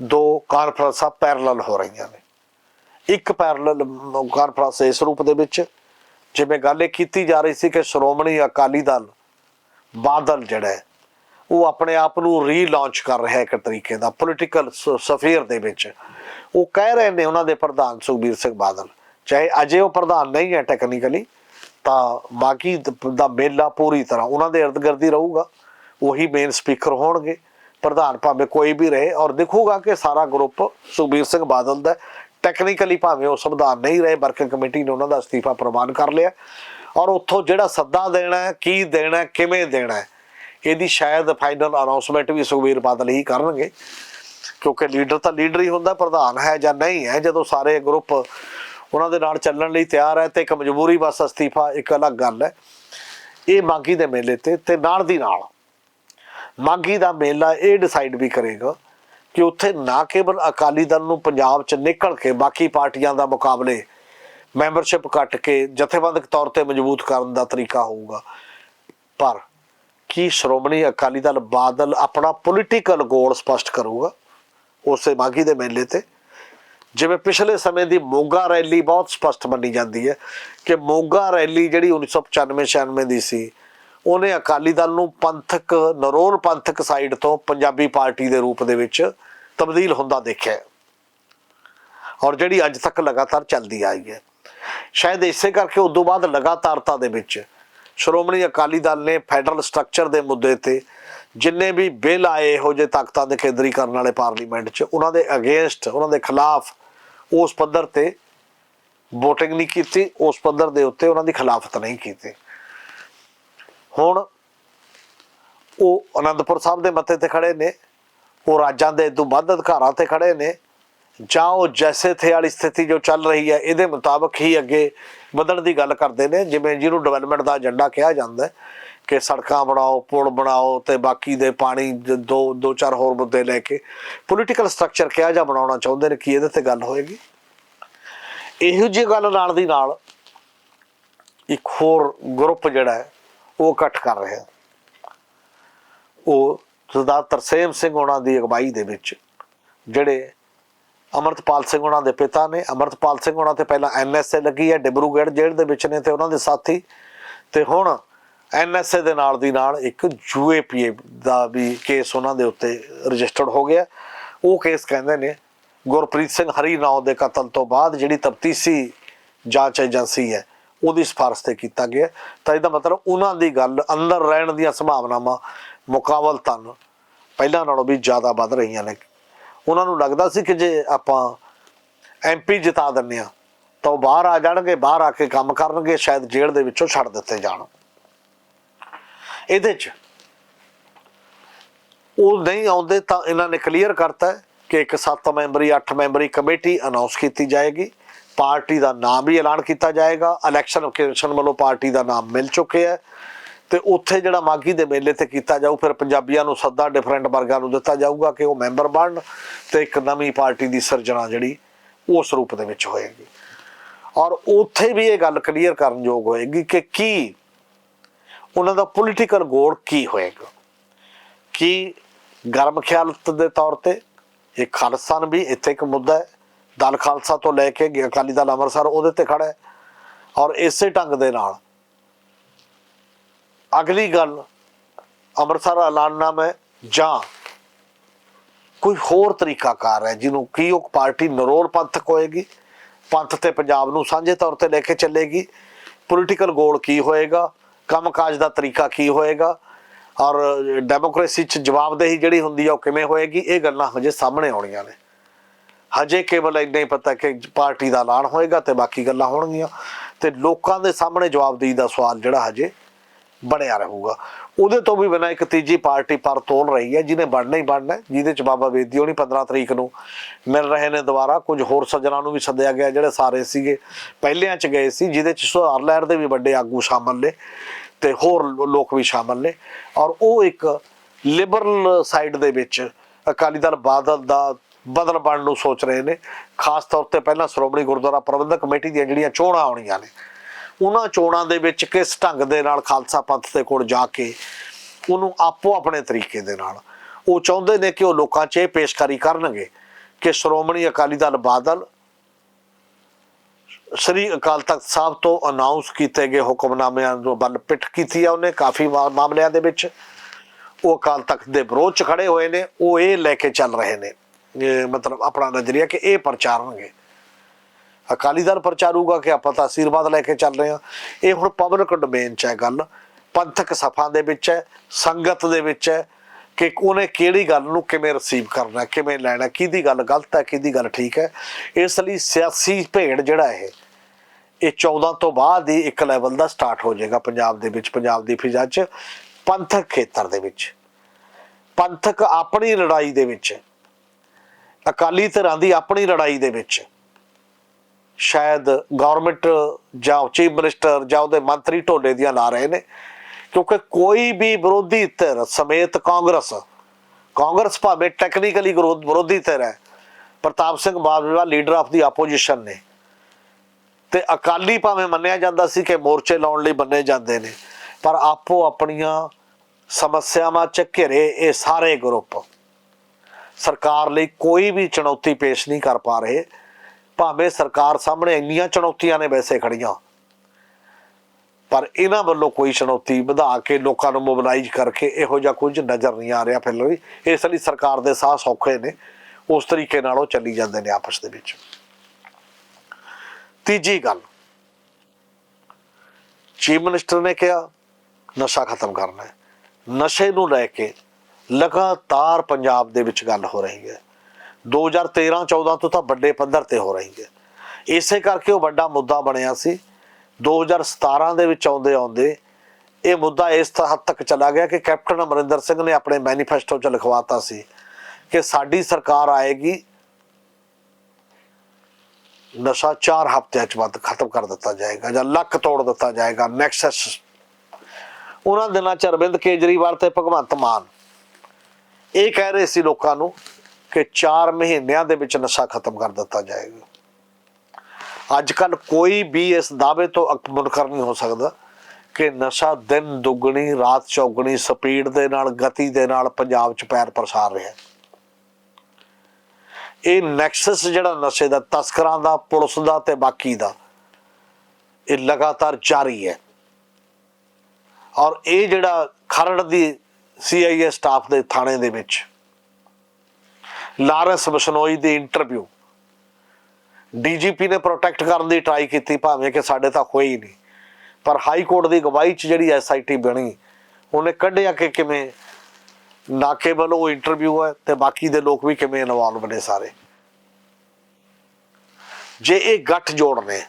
ਦੋ ਕਾਨਫਰੰਸਾਂ ਪੈਰਲਲ ਹੋ ਰਹੀਆਂ ਨੇ। ਇੱਕ ਪੈਰਲਲ ਕਾਨਫਰੰਸ ਇਸ ਰੂਪ ਦੇ ਵਿੱਚ ਜਿਵੇਂ ਗੱਲ ਇਹ ਕੀਤੀ ਜਾ ਰਹੀ ਸੀ ਕਿ ਸ਼੍ਰੋਮਣੀ ਅਕਾਲੀ ਦਲ ਬਾਦਲ ਜਿਹੜਾ ਉਹ ਆਪਣੇ ਆਪ ਨੂੰ ਰੀਲਾਂਚ ਕਰ ਰਿਹਾ ਇੱਕ ਤਰੀਕੇ ਦਾ ਪੋਲੀਟੀਕਲ ਸਫੇਅਰ ਦੇ ਵਿੱਚ। ਉਹ ਕਹਿ ਰਹੇ ਨੇ ਉਹਨਾਂ ਦੇ ਪ੍ਰਧਾਨ ਸੁਖਬੀਰ ਸਿੰਘ ਬਾਦਲ, ਚਾਹੇ ਅਜੇ ਉਹ ਪ੍ਰਧਾਨ ਨਹੀਂ ਹੈ ਟੈਕਨੀਕਲੀ ਤਾਂ ਬਾਕੀ ਦਾ ਮੇਲਾ ਪੂਰੀ ਤਰ੍ਹਾਂ ਉਹਨਾਂ ਦੇ ਇਰਦ ਗਿਰਦ ਹੀ ਰਹੂਗਾ। ਉਹੀ ਮੇਨ ਸਪੀਕਰ ਹੋਣਗੇ। ਪ੍ਰਧਾਨ ਭਾਵੇਂ ਕੋਈ ਵੀ ਰਹੇ ਔਰ ਦੇਖੂਗਾ ਕਿ ਸਾਰਾ ਗਰੁੱਪ ਸੁਖਬੀਰ ਸਿੰਘ ਬਾਦਲ ਦਾ ਟੈਕਨੀਕਲੀ ਭਾਵੇਂ ਉਹ ਸੰਵਿਧਾਨ ਨਹੀਂ ਰਹੇ ਵਰਕਿੰਗ ਕਮੇਟੀ ਨੇ ਉਹਨਾਂ ਦਾ ਅਸਤੀਫਾ ਪ੍ਰਵਾਨ ਕਰ ਲਿਆ। ਔਰ ਉੱਥੋਂ ਜਿਹੜਾ ਸੱਦਾ ਦੇਣਾ ਹੈ, ਕੀ ਦੇਣਾ ਹੈ, ਕਿਵੇਂ ਦੇਣਾ ਹੈ, ਇਹਦੀ ਸ਼ਾਇਦ ਫਾਈਨਲ ਅਨਾਉਂਸਮੈਂਟ ਵੀ ਸੁਖਬੀਰ ਬਾਦਲ ਹੀ ਕਰਨਗੇ। ਕਿਉਂਕਿ ਲੀਡਰ ਤਾਂ ਲੀਡਰ ਹੀ ਹੁੰਦਾ, ਪ੍ਰਧਾਨ ਹੈ ਜਾਂ ਨਹੀਂ ਹੈ, ਜਦੋਂ ਸਾਰੇ ਗਰੁੱਪ ਉਹਨਾਂ ਦੇ ਨਾਲ ਚੱਲਣ ਲਈ ਤਿਆਰ ਹੈ ਤੇ ਇੱਕ ਮਜਬੂਰੀ ਬਸ ਅਸਤੀਫਾ, ਇੱਕ ਅਲੱਗ ਗੱਲ ਹੈ। ਇਹ ਮਾਗੀ ਦੇ ਮੇਲੇ ਤੇ ਤੇ ਨਾਲ ਦੀ ਨਾਲ ਮਾਗੀ ਦਾ ਮੇਲਾ ਇਹ ਡਿਸਾਈਡ ਵੀ ਕਰੇਗਾ ਕਿ ਉੱਥੇ ਨਾ ਕੇਵਲ ਅਕਾਲੀ ਦਲ ਨੂੰ ਪੰਜਾਬ 'ਚ ਨਿਕਲ ਕੇ ਬਾਕੀ ਪਾਰਟੀਆਂ ਦਾ ਮੁਕਾਬਲੇ ਮੈਂਬਰਸ਼ਿਪ ਕੱਟ ਕੇ ਜਥੇਬੰਦਕ ਤੌਰ ਤੇ ਮਜ਼ਬੂਤ ਕਰਨ ਦਾ ਤਰੀਕਾ ਹੋਊਗਾ। ਪਰ ਕੀ ਸ਼੍ਰੋਮਣੀ ਅਕਾਲੀ ਦਲ ਬਾਦਲ ਆਪਣਾ ਪੋਲੀਟੀਕਲ ਗੋਲ ਸਪਸ਼ਟ ਕਰੂਗਾ ਉਸੇ ਮਾਗੀ ਦੇ ਮੇਲੇ ਤੇ? ਜਿਵੇਂ ਪਿਛਲੇ ਸਮੇਂ ਦੀ ਮੋਗਾ ਰੈਲੀ ਬਹੁਤ ਸਪਸ਼ਟ ਮੰਨੀ ਜਾਂਦੀ ਹੈ ਕਿ ਮੋਗਾ ਰੈਲੀ ਜਿਹੜੀ 1995-96 ਦੀ ਸੀ, ਉਹਨੇ ਅਕਾਲੀ ਦਲ ਨੂੰ ਪੰਥਕ, ਨਰੋਲ ਪੰਥਕ ਸਾਈਡ ਤੋਂ ਪੰਜਾਬੀ ਪਾਰਟੀ ਦੇ ਰੂਪ ਦੇ ਵਿੱਚ ਤਬਦੀਲ ਹੁੰਦਾ ਦੇਖਿਆ ਔਰ ਜਿਹੜੀ ਅੱਜ ਤੱਕ ਲਗਾਤਾਰ ਚੱਲਦੀ ਆਈ ਹੈ। ਸ਼ਾਇਦ ਇਸੇ ਕਰਕੇ ਉਸ ਤੋਂ ਬਾਅਦ ਲਗਾਤਾਰਤਾ ਦੇ ਵਿੱਚ ਸ਼੍ਰੋਮਣੀ ਅਕਾਲੀ ਦਲ ਨੇ ਫੈਡਰਲ ਸਟਰਕਚਰ ਦੇ ਮੁੱਦੇ ਤੇ ਜਿੰਨੇ ਵੀ ਬਿੱਲ ਆਏ ਇਹੋ ਜਿਹੇ ਤਾਕਤਾਂ ਦੇ ਕੇਂਦਰੀਕਰਨ ਵਾਲੇ ਪਾਰਲੀਮੈਂਟ 'ਚ, ਉਹਨਾਂ ਦੇ ਅਗੇਂਸਟ, ਉਹਨਾਂ ਦੇ ਖਿਲਾਫ ਉਸ ਪੱਧਰ ਤੇ VOTING ਨਹੀਂ ਕੀਤੀ, ਉਸ ਪੱਧਰ ਦੇ ਉੱਤੇ ਉਹਨਾਂ ਦੀ ਖਿਲਾਫਤ ਨਹੀਂ ਕੀਤੀ। ਹੁਣ ਉਹ ਅਨੰਦਪੁਰ ਸਾਹਿਬ ਦੇ ਮੱਥੇ ਤੇ ਖੜੇ ਨੇ, ਉਹ ਰਾਜਾਂ ਦੇ ਤੋਂ ਵੱਧ ਅਧਿਕਾਰਾਂ ਤੇ ਖੜੇ ਨੇ, ਜਾਂ ਉਹ ਜੈਸੇ ਥੇ ਵਾਲੀ ਸਥਿਤੀ ਜੋ ਚੱਲ ਰਹੀ ਹੈ, ਇਹਦੇ ਮੁਤਾਬਕ ਹੀ ਅੱਗੇ ਵਧਣ ਦੀ ਗੱਲ ਕਰਦੇ ਨੇ, ਜਿਵੇਂ ਜਿਹਨੂੰ ਡਿਵੈਲਪਮੈਂਟ ਦਾ ਏਜੰਡਾ ਕਿਹਾ ਜਾਂਦਾ ਹੈ। ਕਿ ਸੜਕਾਂ ਬਣਾਓ, ਪੁਲ ਬਣਾਓ ਤੇ ਬਾਕੀ ਦੇ ਪਾਣੀ ਦੋ ਦੋ ਚਾਰ ਹੋਰ ਮੁੱਦੇ ਲੈ ਕੇ ਪੋਲੀਟੀਕਲ ਸਟਰਕਚਰ ਕਿਹਾ ਜਾ ਬਣਾਉਣਾ ਚਾਹੁੰਦੇ ਨੇ, ਕੀ ਇਹਦੇ ਤੇ ਗੱਲ ਹੋਏਗੀ? ਇਹੋ ਜਿਹੀ ਗੱਲ ਨਾਲ ਦੀ ਨਾਲ ਇੱਕ ਹੋਰ ਗਰੁੱਪ ਜਿਹੜਾ ਹੈ, ਉਹ ਇਕੱਠ ਕਰ ਰਿਹਾ ਉਹ ਸਰਦਾਰ ਤਰਸੇਮ ਸਿੰਘ ਉਹਨਾਂ ਦੀ ਅਗਵਾਈ ਦੇ ਵਿੱਚ, ਜਿਹੜੇ ਅਮਰਤਪਾਲ ਸਿੰਘ ਉਹਨਾਂ ਦੇ ਪਿਤਾ ਨੇ, ਅਮਰਤਪਾਲ ਸਿੰਘ ਉਹਨਾਂ ਤੇ ਪਹਿਲਾਂ ਐਨਐਸਏ ਲੱਗੀ ਹੈ, ਡਿਬਰੂਗੜ੍ਹ ਜੇਲ੍ਹ ਦੇ ਵਿੱਚ ਨੇ ਤੇ ਉਹਨਾਂ ਦੇ ਸਾਥੀ, ਤੇ ਹੁਣ ਐਨਐਸਏ ਦੇ ਨਾਲ ਦੀ ਨਾਲ ਇੱਕ ਯੂਏਪੀਏ ਦਾ ਵੀ ਕੇਸ ਉਹਨਾਂ ਦੇ ਉੱਤੇ ਰਜਿਸਟਰਡ ਹੋ ਗਿਆ। ਉਹ ਕੇਸ ਕਹਿੰਦੇ ਨੇ, ਗੁਰਪ੍ਰੀਤ ਸਿੰਘ ਹਰੀ ਨਾਉ ਦੇ ਕਤਲ ਤੋਂ ਬਾਅਦ ਜਿਹੜੀ ਤਫਤੀਸੀ ਜਾਂਚ ਏਜੰਸੀ ਹੈ, ਉਹਦੀ ਸਿਫਾਰਸ਼ ਤੇ ਕੀਤਾ ਗਿਆ। ਤਾਂ ਇਹਦਾ ਮਤਲਬ ਉਹਨਾਂ ਦੀ ਗੱਲ ਅੰਦਰ ਰਹਿਣ ਦੀਆਂ ਸੰਭਾਵਨਾਵਾਂ ਮੁਕਾਬਲਤਨ ਪਹਿਲਾਂ ਨਾਲੋਂ ਵੀ ਜ਼ਿਆਦਾ ਵੱਧ ਰਹੀਆਂ ਨੇ। ਉਹਨਾਂ ਨੂੰ ਲੱਗਦਾ ਸੀ ਕਿ ਜੇ ਆਪਾਂ ਐਮਪੀ ਜਿਤਾ ਦਿੰਨੇ ਆ ਤਾਂ ਉਹ ਬਾਹਰ ਆ ਜਾਣਗੇ, ਬਾਹਰ ਆ ਕੇ ਕੰਮ ਕਰਨਗੇ, ਸ਼ਾਇਦ ਜੇਲ੍ਹ ਦੇ ਵਿੱਚੋਂ ਛੱਡ ਦਿੱਤੇ ਜਾਣ। ਇਹਦੇ 'ਚ। ਉਹ ਨਹੀਂ ਆਉਂਦੇ ਤਾਂ ਇਹਨਾਂ ਨੇ ਕਲੀਅਰ ਕਰਤਾ ਕਿ ਇੱਕ 7 ਮੈਂਬਰੀ 8 ਮੈਂਬਰੀ ਕਮੇਟੀ ਅਨਾਉਂਸ ਕੀਤੀ ਜਾਏਗੀ। ਪਾਰਟੀ ਦਾ ਨਾਮ ਵੀ ਐਲਾਨ ਕੀਤਾ ਜਾਏਗਾ। ਇਲੈਕਸ਼ਨ ਕਮਿਸ਼ਨ ਵੱਲੋਂ ਪਾਰਟੀ ਦਾ ਨਾਮ ਮਿਲ ਚੁੱਕਿਆ ਹੈ। ਤੇ ਉੱਥੇ ਜਿਹੜਾ ਮਾਗੀ ਦੇ ਮੇਲੇ ਤੇ ਕੀਤਾ ਜਾਊ, ਫਿਰ ਪੰਜਾਬੀਆਂ ਨੂੰ ਸੱਦਾ ਡਿਫਰੈਂਟ ਵਰਗਾਂ ਨੂੰ ਦਿੱਤਾ ਜਾਊਗਾ ਕਿ ਉਹ ਮੈਂਬਰ ਬਣਨ ਤੇ ਇੱਕ ਨਵੀਂ ਪਾਰਟੀ ਦੀ ਸਿਰਜਣਾ ਜਿਹੜੀ ਉਸ ਰੂਪ ਦੇ ਵਿੱਚ ਹੋਏਗੀ। ਔਰ ਉੱਥੇ ਵੀ ਇਹ ਗੱਲ ਕਲੀਅਰ ਕਰਨ ਯੋਗ ਹੋਏਗੀ ਕਿ ਕੀ ਉਹਨਾਂ ਦਾ ਪੋਲੀਟੀਕਲ ਗੋਲ ਕੀ ਹੋਏਗਾ? ਕੀ ਗਰਮ ਖਿਆਲਤ ਦੇ ਤੌਰ ਤੇ ਇਹ ਖਾਲਸਾਨ ਵੀ ਇੱਥੇ ਇੱਕ ਮੁੱਦਾ ਹੈ, ਦਲ ਖਾਲਸਾ ਤੋਂ ਲੈ ਕੇ ਅਕਾਲੀ ਦਲ ਅੰਮ੍ਰਿਤਸਰ ਉਹਦੇ ਤੇ ਖੜਾ ਹੈ ਔਰ ਇਸੇ ਢੰਗ ਦੇ ਨਾਲ ਅਗਲੀ ਗੱਲ ਅੰਮ੍ਰਿਤਸਰ ਐਲਾਨਨਾਮਾ ਹੈ ਜਾਂ ਕੋਈ ਹੋਰ ਤਰੀਕਾਕਾਰ ਹੈ ਜਿਹਨੂੰ ਕੀ ਉਹ ਪਾਰਟੀ ਨਰੋਲ ਪੰਥਕ ਹੋਏਗੀ ਪੰਥ ਤੇ ਪੰਜਾਬ ਨੂੰ ਸਾਂਝੇ ਤੌਰ ਤੇ ਲੈ ਕੇ ਚੱਲੇਗੀ ਪੋਲੀਟੀਕਲ ਗੋਲ ਕੀ ਹੋਏਗਾ ਕੰਮਕਾਜ ਦਾ ਤਰੀਕਾ ਕੀ ਹੋਏਗਾ? ਔਰ ਡੈਮੋਕ੍ਰੇਸੀ ਚ ਜਵਾਬਦੇਹੀ ਜਿਹੜੀ ਹੁੰਦੀ ਆ, ਉਹ ਕਿਵੇਂ ਹੋਏਗੀ? ਇਹ ਗੱਲਾਂ ਹਜੇ ਸਾਹਮਣੇ ਆਉਣੀਆਂ ਨੇ। ਹਜੇ ਕੇਵਲ ਇੰਨਾ ਹੀ ਪਤਾ ਕਿ ਪਾਰਟੀ ਦਾ ਐਲਾਨ ਹੋਏਗਾ ਤੇ ਬਾਕੀ ਗੱਲਾਂ ਹੋਣਗੀਆਂ। ਤੇ ਲੋਕਾਂ ਦੇ ਸਾਹਮਣੇ ਜਵਾਬਦੇਹੀ ਦਾ ਸਵਾਲ ਜਿਹੜਾ ਹਜੇ ਬਣਿਆ ਰਹੂਗਾ। ਉਹਦੇ ਤੋਂ ਵੀ ਬਿਨਾਂ ਇੱਕ ਤੀਜੀ ਪਾਰਟੀ ਪਰ ਤੋਲ ਰਹੀ ਹੈ, ਜਿਹਨੇ ਬਣਨਾ ਹੀ ਬਣਨਾ ਜਿਹਦੇ ਚ ਬਾਬਾ ਵੇਦੀ ਹੋਣੀ 15 ਤਰੀਕ ਨੂੰ ਮਿਲ ਰਹੇ ਨੇ ਦੁਬਾਰਾ। ਕੁਝ ਹੋਰ ਸੱਜਣਾਂ ਨੂੰ ਵੀ ਸੱਦਿਆ ਗਿਆ, ਜਿਹੜੇ ਸਾਰੇ ਸੀਗੇ, ਪਹਿਲਿਆਂ ਚ ਗਏ ਸੀ, ਜਿਹਦੇ ਚ ਸੁਧਾਰ ਲਹਿਰ ਦੇ ਵੀ ਵੱਡੇ ਆਗੂ ਸ਼ਾਮਲ ਨੇ ਤੇ ਹੋਰ ਲੋਕ ਵੀ ਸ਼ਾਮਲ ਨੇ। ਔਰ ਉਹ ਇੱਕ ਲਿਬਰਲ ਸਾਈਡ ਦੇ ਵਿੱਚ ਅਕਾਲੀ ਦਲ ਬਾਦਲ ਦਾ ਬਦਲ ਬਣਨ ਨੂੰ ਸੋਚ ਰਹੇ ਨੇ। ਖਾਸ ਤੌਰ ਤੇ ਪਹਿਲਾਂ ਸ਼੍ਰੋਮਣੀ ਗੁਰਦੁਆਰਾ ਪ੍ਰਬੰਧਕ ਕਮੇਟੀ ਦੀਆਂ ਜਿਹੜੀਆਂ ਚੋਣਾਂ ਆਉਣੀਆਂ ਨੇ ਉਹਨਾਂ ਚੋਣਾਂ ਦੇ ਵਿੱਚ ਕਿਸ ਢੰਗ ਦੇ ਨਾਲ ਖਾਲਸਾ ਪੰਥ ਦੇ ਕੋਲ ਜਾ ਕੇ ਉਹਨੂੰ ਆਪੋ ਆਪਣੇ ਤਰੀਕੇ ਦੇ ਨਾਲ ਉਹ ਚਾਹੁੰਦੇ ਨੇ ਕਿ ਉਹ ਲੋਕਾਂ 'ਚ ਇਹ ਪੇਸ਼ਕਾਰੀ ਕਰਨਗੇ ਕਿ ਸ਼੍ਰੋਮਣੀ ਅਕਾਲੀ ਦਲ ਬਾਦਲ ਸ੍ਰੀ ਅਕਾਲ ਤਖਤ ਸਾਹਿਬ ਤੋਂ ਅਨਾਉਂਸ ਕੀਤੇ ਗਏ ਹੁਕਮਨਾਮਿਆਂ ਨੂੰ ਵੱਲ ਪਿੱਠ ਕੀਤੀ ਹੈ ਉਹਨੇ ਕਾਫੀ ਮਾਮਲਿਆਂ ਦੇ ਵਿੱਚ। ਉਹ ਅਕਾਲ ਤਖਤ ਦੇ ਵਿਰੋਧ 'ਚ ਖੜੇ ਹੋਏ ਨੇ, ਉਹ ਇਹ ਲੈ ਕੇ ਚੱਲ ਰਹੇ ਨੇ। ਮਤਲਬ ਆਪਣਾ ਨਜ਼ਰੀਆ ਕਿ ਇਹ ਪ੍ਰਚਾਰਨਗੇ ਅਕਾਲੀ ਦਲ ਪ੍ਰਚਾਰੂਗਾ ਕਿ ਆਪਾਂ ਤਾਂ ਆਸ਼ੀਰਵਾਦ ਲੈ ਕੇ ਚੱਲ ਰਹੇ ਹਾਂ। ਇਹ ਹੁਣ ਪਬਲਿਕ ਡੋਮੇਨ 'ਚ ਹੈ ਗੱਲ। ਪੰਥਕ ਸਫਾ ਦੇ ਵਿੱਚ ਹੈ, ਸੰਗਤ ਦੇ ਵਿੱਚ ਹੈ ਕਿ ਉਹਨੇ ਕਿਹੜੀ ਗੱਲ ਨੂੰ ਕਿਵੇਂ ਰਿਸੀਵ ਕਰਨਾ ਕਿਵੇਂ ਲੈਣਾ ਕਿਹਦੀ ਗੱਲ ਗਲਤ ਹੈ, ਕਿਹਦੀ ਗੱਲ ਠੀਕ ਹੈ। ਇਸ ਲਈ ਸਿਆਸੀ ਭੇੜ ਜਿਹੜਾ ਇਹ ਇਹ 14 ਤੋਂ ਬਾਅਦ ਹੀ ਇੱਕ ਲੈਵਲ ਦਾ ਸਟਾਰਟ ਹੋ ਜਾਏਗਾ ਪੰਜਾਬ ਦੇ ਵਿੱਚ, ਪੰਜਾਬ ਦੀ ਫਿਜ਼ਾ 'ਚ, ਪੰਥਕ ਖੇਤਰ ਦੇ ਵਿੱਚ। ਪੰਥਕ ਆਪਣੀ ਲੜਾਈ ਦੇ ਵਿੱਚ ਅਕਾਲੀ ਧਿਰਾਂ ਦੀ ਆਪਣੀ ਲੜਾਈ ਦੇ ਵਿੱਚ। ਸ਼ਾਇਦ ਗਵਰਨਮੈਂਟ ਜਾਂ ਚੀਫ ਮਿਨਿਸਟਰ ਜਾਂ ਉਹਦੇ ਮੰਤਰੀ ਢੋਲੇ ਦੀਆਂ ਲਾ ਰਹੇ ਨੇ, ਕਿਉਂਕਿ ਕੋਈ ਵੀ ਵਿਰੋਧੀ ਧਿਰ ਸਮੇਤ ਕਾਂਗਰਸ ਕਾਂਗਰਸ ਭਾਵੇਂ ਟੈਕਨੀਕਲੀ ਵਿਰੋਧੀ ਧਿਰ ਹੈ, ਪ੍ਰਤਾਪ Singh Bajwa leader of the opposition ਨੇ। ਤੇ ਅਕਾਲੀ ਭਾਵੇਂ ਮੰਨਿਆ ਜਾਂਦਾ ਸੀ ਕਿ ਮੋਰਚੇ ਲਾਉਣ ਲਈ ਬੰਨੇ ਜਾਂਦੇ ਨੇ, ਪਰ ਆਪੋ ਆਪਣੀਆਂ ਸਮੱਸਿਆਵਾਂ ਚ ਘਿਰੇ ਇਹ ਸਾਰੇ ਗਰੁੱਪ ਸਰਕਾਰ ਲਈ ਕੋਈ ਵੀ ਚੁਣੌਤੀ ਪੇਸ਼ ਨਹੀਂ ਕਰ ਪਾ ਰਹੇ। ਭਾਵੇਂ ਸਰਕਾਰ ਸਾਹਮਣੇ ਇੰਨੀਆਂ ਚੁਣੌਤੀਆਂ ਨੇ ਵੈਸੇ ਖੜੀਆਂ, ਪਰ ਇਹਨਾਂ ਵੱਲੋਂ ਕੋਈ ਚੁਣੌਤੀ ਵਧਾ ਕੇ ਲੋਕਾਂ ਨੂੰ ਮੋਬਿਲਾਈਜ਼ ਕਰਕੇ ਇਹੋ ਜਿਹਾ ਕੁਝ ਨਜ਼ਰ ਨਹੀਂ ਆ ਰਿਹਾ ਫਿਰ ਵੀ ਇਸ ਲਈ ਸਰਕਾਰ ਦੇ ਸਾਹ ਸੌਖੇ ਨੇ, ਉਸ ਤਰੀਕੇ ਨਾਲ ਉਹ ਚੱਲੀ ਜਾਂਦੇ ਨੇ ਆਪਸ ਦੇ ਵਿੱਚ। ਤੀਜੀ ਗੱਲ, ਚੀਫ ਮਿਨਿਸਟਰ ਨੇ ਕਿਹਾ, ਨਸ਼ਾ ਖਤਮ ਕਰਨਾ ਹੈ। ਨਸ਼ੇ ਨੂੰ ਲੈ ਕੇ ਲਗਾਤਾਰ ਪੰਜਾਬ ਦੇ ਵਿੱਚ ਗੱਲ ਹੋ ਰਹੀ ਹੈ। 2013-14 ਤੋਂ ਤਾਂ ਵੱਡੇ ਪੱਧਰ ਤੇ ਹੋ ਰਹੀ ਹੈ ਇਸੇ ਕਰਕੇ ਉਹ ਵੱਡਾ ਮੁੱਦਾ ਬਣਿਆ ਸੀ। 2017 ਦੇ ਵਿੱਚ ਆਉਂਦੇ ਆਉਂਦੇ ਇਹ ਮੁੱਦਾ ਇਸ ਹੱਦ ਤੱਕ ਚਲਾ ਗਿਆ ਕਿ ਕੈਪਟਨ ਅਮਰਿੰਦਰ ਸਿੰਘ ਨੇ ਆਪਣੇ ਮੈਨੀਫੈਸਟੋ 'ਚ ਲਿਖਵਾਤਾ ਸੀ ਕਿ ਸਾਡੀ ਸਰਕਾਰ ਆਏਗੀ, ਨਸ਼ਾ 4 ਹਫ਼ਤਿਆਂ 'ਚ ਵੱਧ ਖਤਮ ਕਰ ਦਿੱਤਾ ਜਾਏਗਾ ਜਾਂ ਲੱਕ ਤੋੜ ਦਿੱਤਾ ਜਾਏਗਾ ਨੈਕਸਸ ਉਹਨਾਂ ਦਿਨਾਂ 'ਚ ਅਰਵਿੰਦ ਕੇਜਰੀਵਾਲ ਤੇ ਭਗਵੰਤ ਮਾਨ। ਇਹ ਕਹਿ ਰਹੇ ਸੀ ਲੋਕਾਂ ਨੂੰ ਕਿ 4 ਮਹੀਨਿਆਂ ਦੇ ਵਿੱਚ ਨਸ਼ਾ ਖਤਮ ਕਰ ਦਿੱਤਾ ਜਾਏਗਾ। ਅੱਜ ਕੱਲ ਕੋਈ ਵੀ ਇਸ ਦਾਅਵੇ ਤੋਂ ਮੁਨਕਰ ਨਹੀਂ ਹੋ ਸਕਦਾ ਕਿ ਨਸ਼ਾ ਦਿਨ ਦੁੱਗਣੀ, ਰਾਤ ਚੌਗਣੀ ਸਪੀਡ ਦੇ ਨਾਲ, ਗਤੀ ਦੇ ਨਾਲ ਪੰਜਾਬ 'ਚ ਪੈਰ ਪਸਾਰ ਰਿਹਾ ਇਹ ਨੈਕਸਸ ਜਿਹੜਾ ਨਸ਼ੇ ਦਾ, ਤਸਕਰਾਂ ਦਾ, ਪੁਲਿਸ ਦਾ ਤੇ ਬਾਕੀ ਦਾ, ਇਹ ਲਗਾਤਾਰ ਜਾਰੀ ਹੈ। ਔਰ ਇਹ ਜਿਹੜਾ ਖਰੜ ਦੀ ਸੀਆਈਏ ਸਟਾਫ ਦੇ ਥਾਣੇ ਦੇ ਵਿੱਚ ਲਾਰੈਂਸ ਬਸ਼ਨੋਈ ਦੀ ਇੰਟਰਵਿਊ ਡੀਜੀਪੀ ਨੇ ਪ੍ਰੋਟੈਕਟ ਕਰਨ ਦੀ ਟਰਾਈ ਕੀਤੀ, ਭਾਵੇਂ ਕਿ ਸਾਡੇ ਤਾਂ ਹੋਈ ਹੀ ਨਹੀਂ। ਪਰ ਹਾਈ ਕੋਰਟ ਦੀ ਗਵਾਹੀ 'ਚ ਜਿਹੜੀ ਐਸਆਈਟੀ ਬਣੀ, ਉਹਨੇ ਕੱਢਿਆ ਕਿ ਕਿਵੇਂ ਨਾ ਉਹ ਇੰਟਰਵਿਊ ਹੈ ਤੇ ਬਾਕੀ ਦੇ ਲੋਕ ਵੀ ਕਿਵੇਂ ਇਨਵੋਲਵ ਨੇ ਸਾਰੇ। ਜੇ ਇਹ ਗੱਠ ਜੋੜਨੇ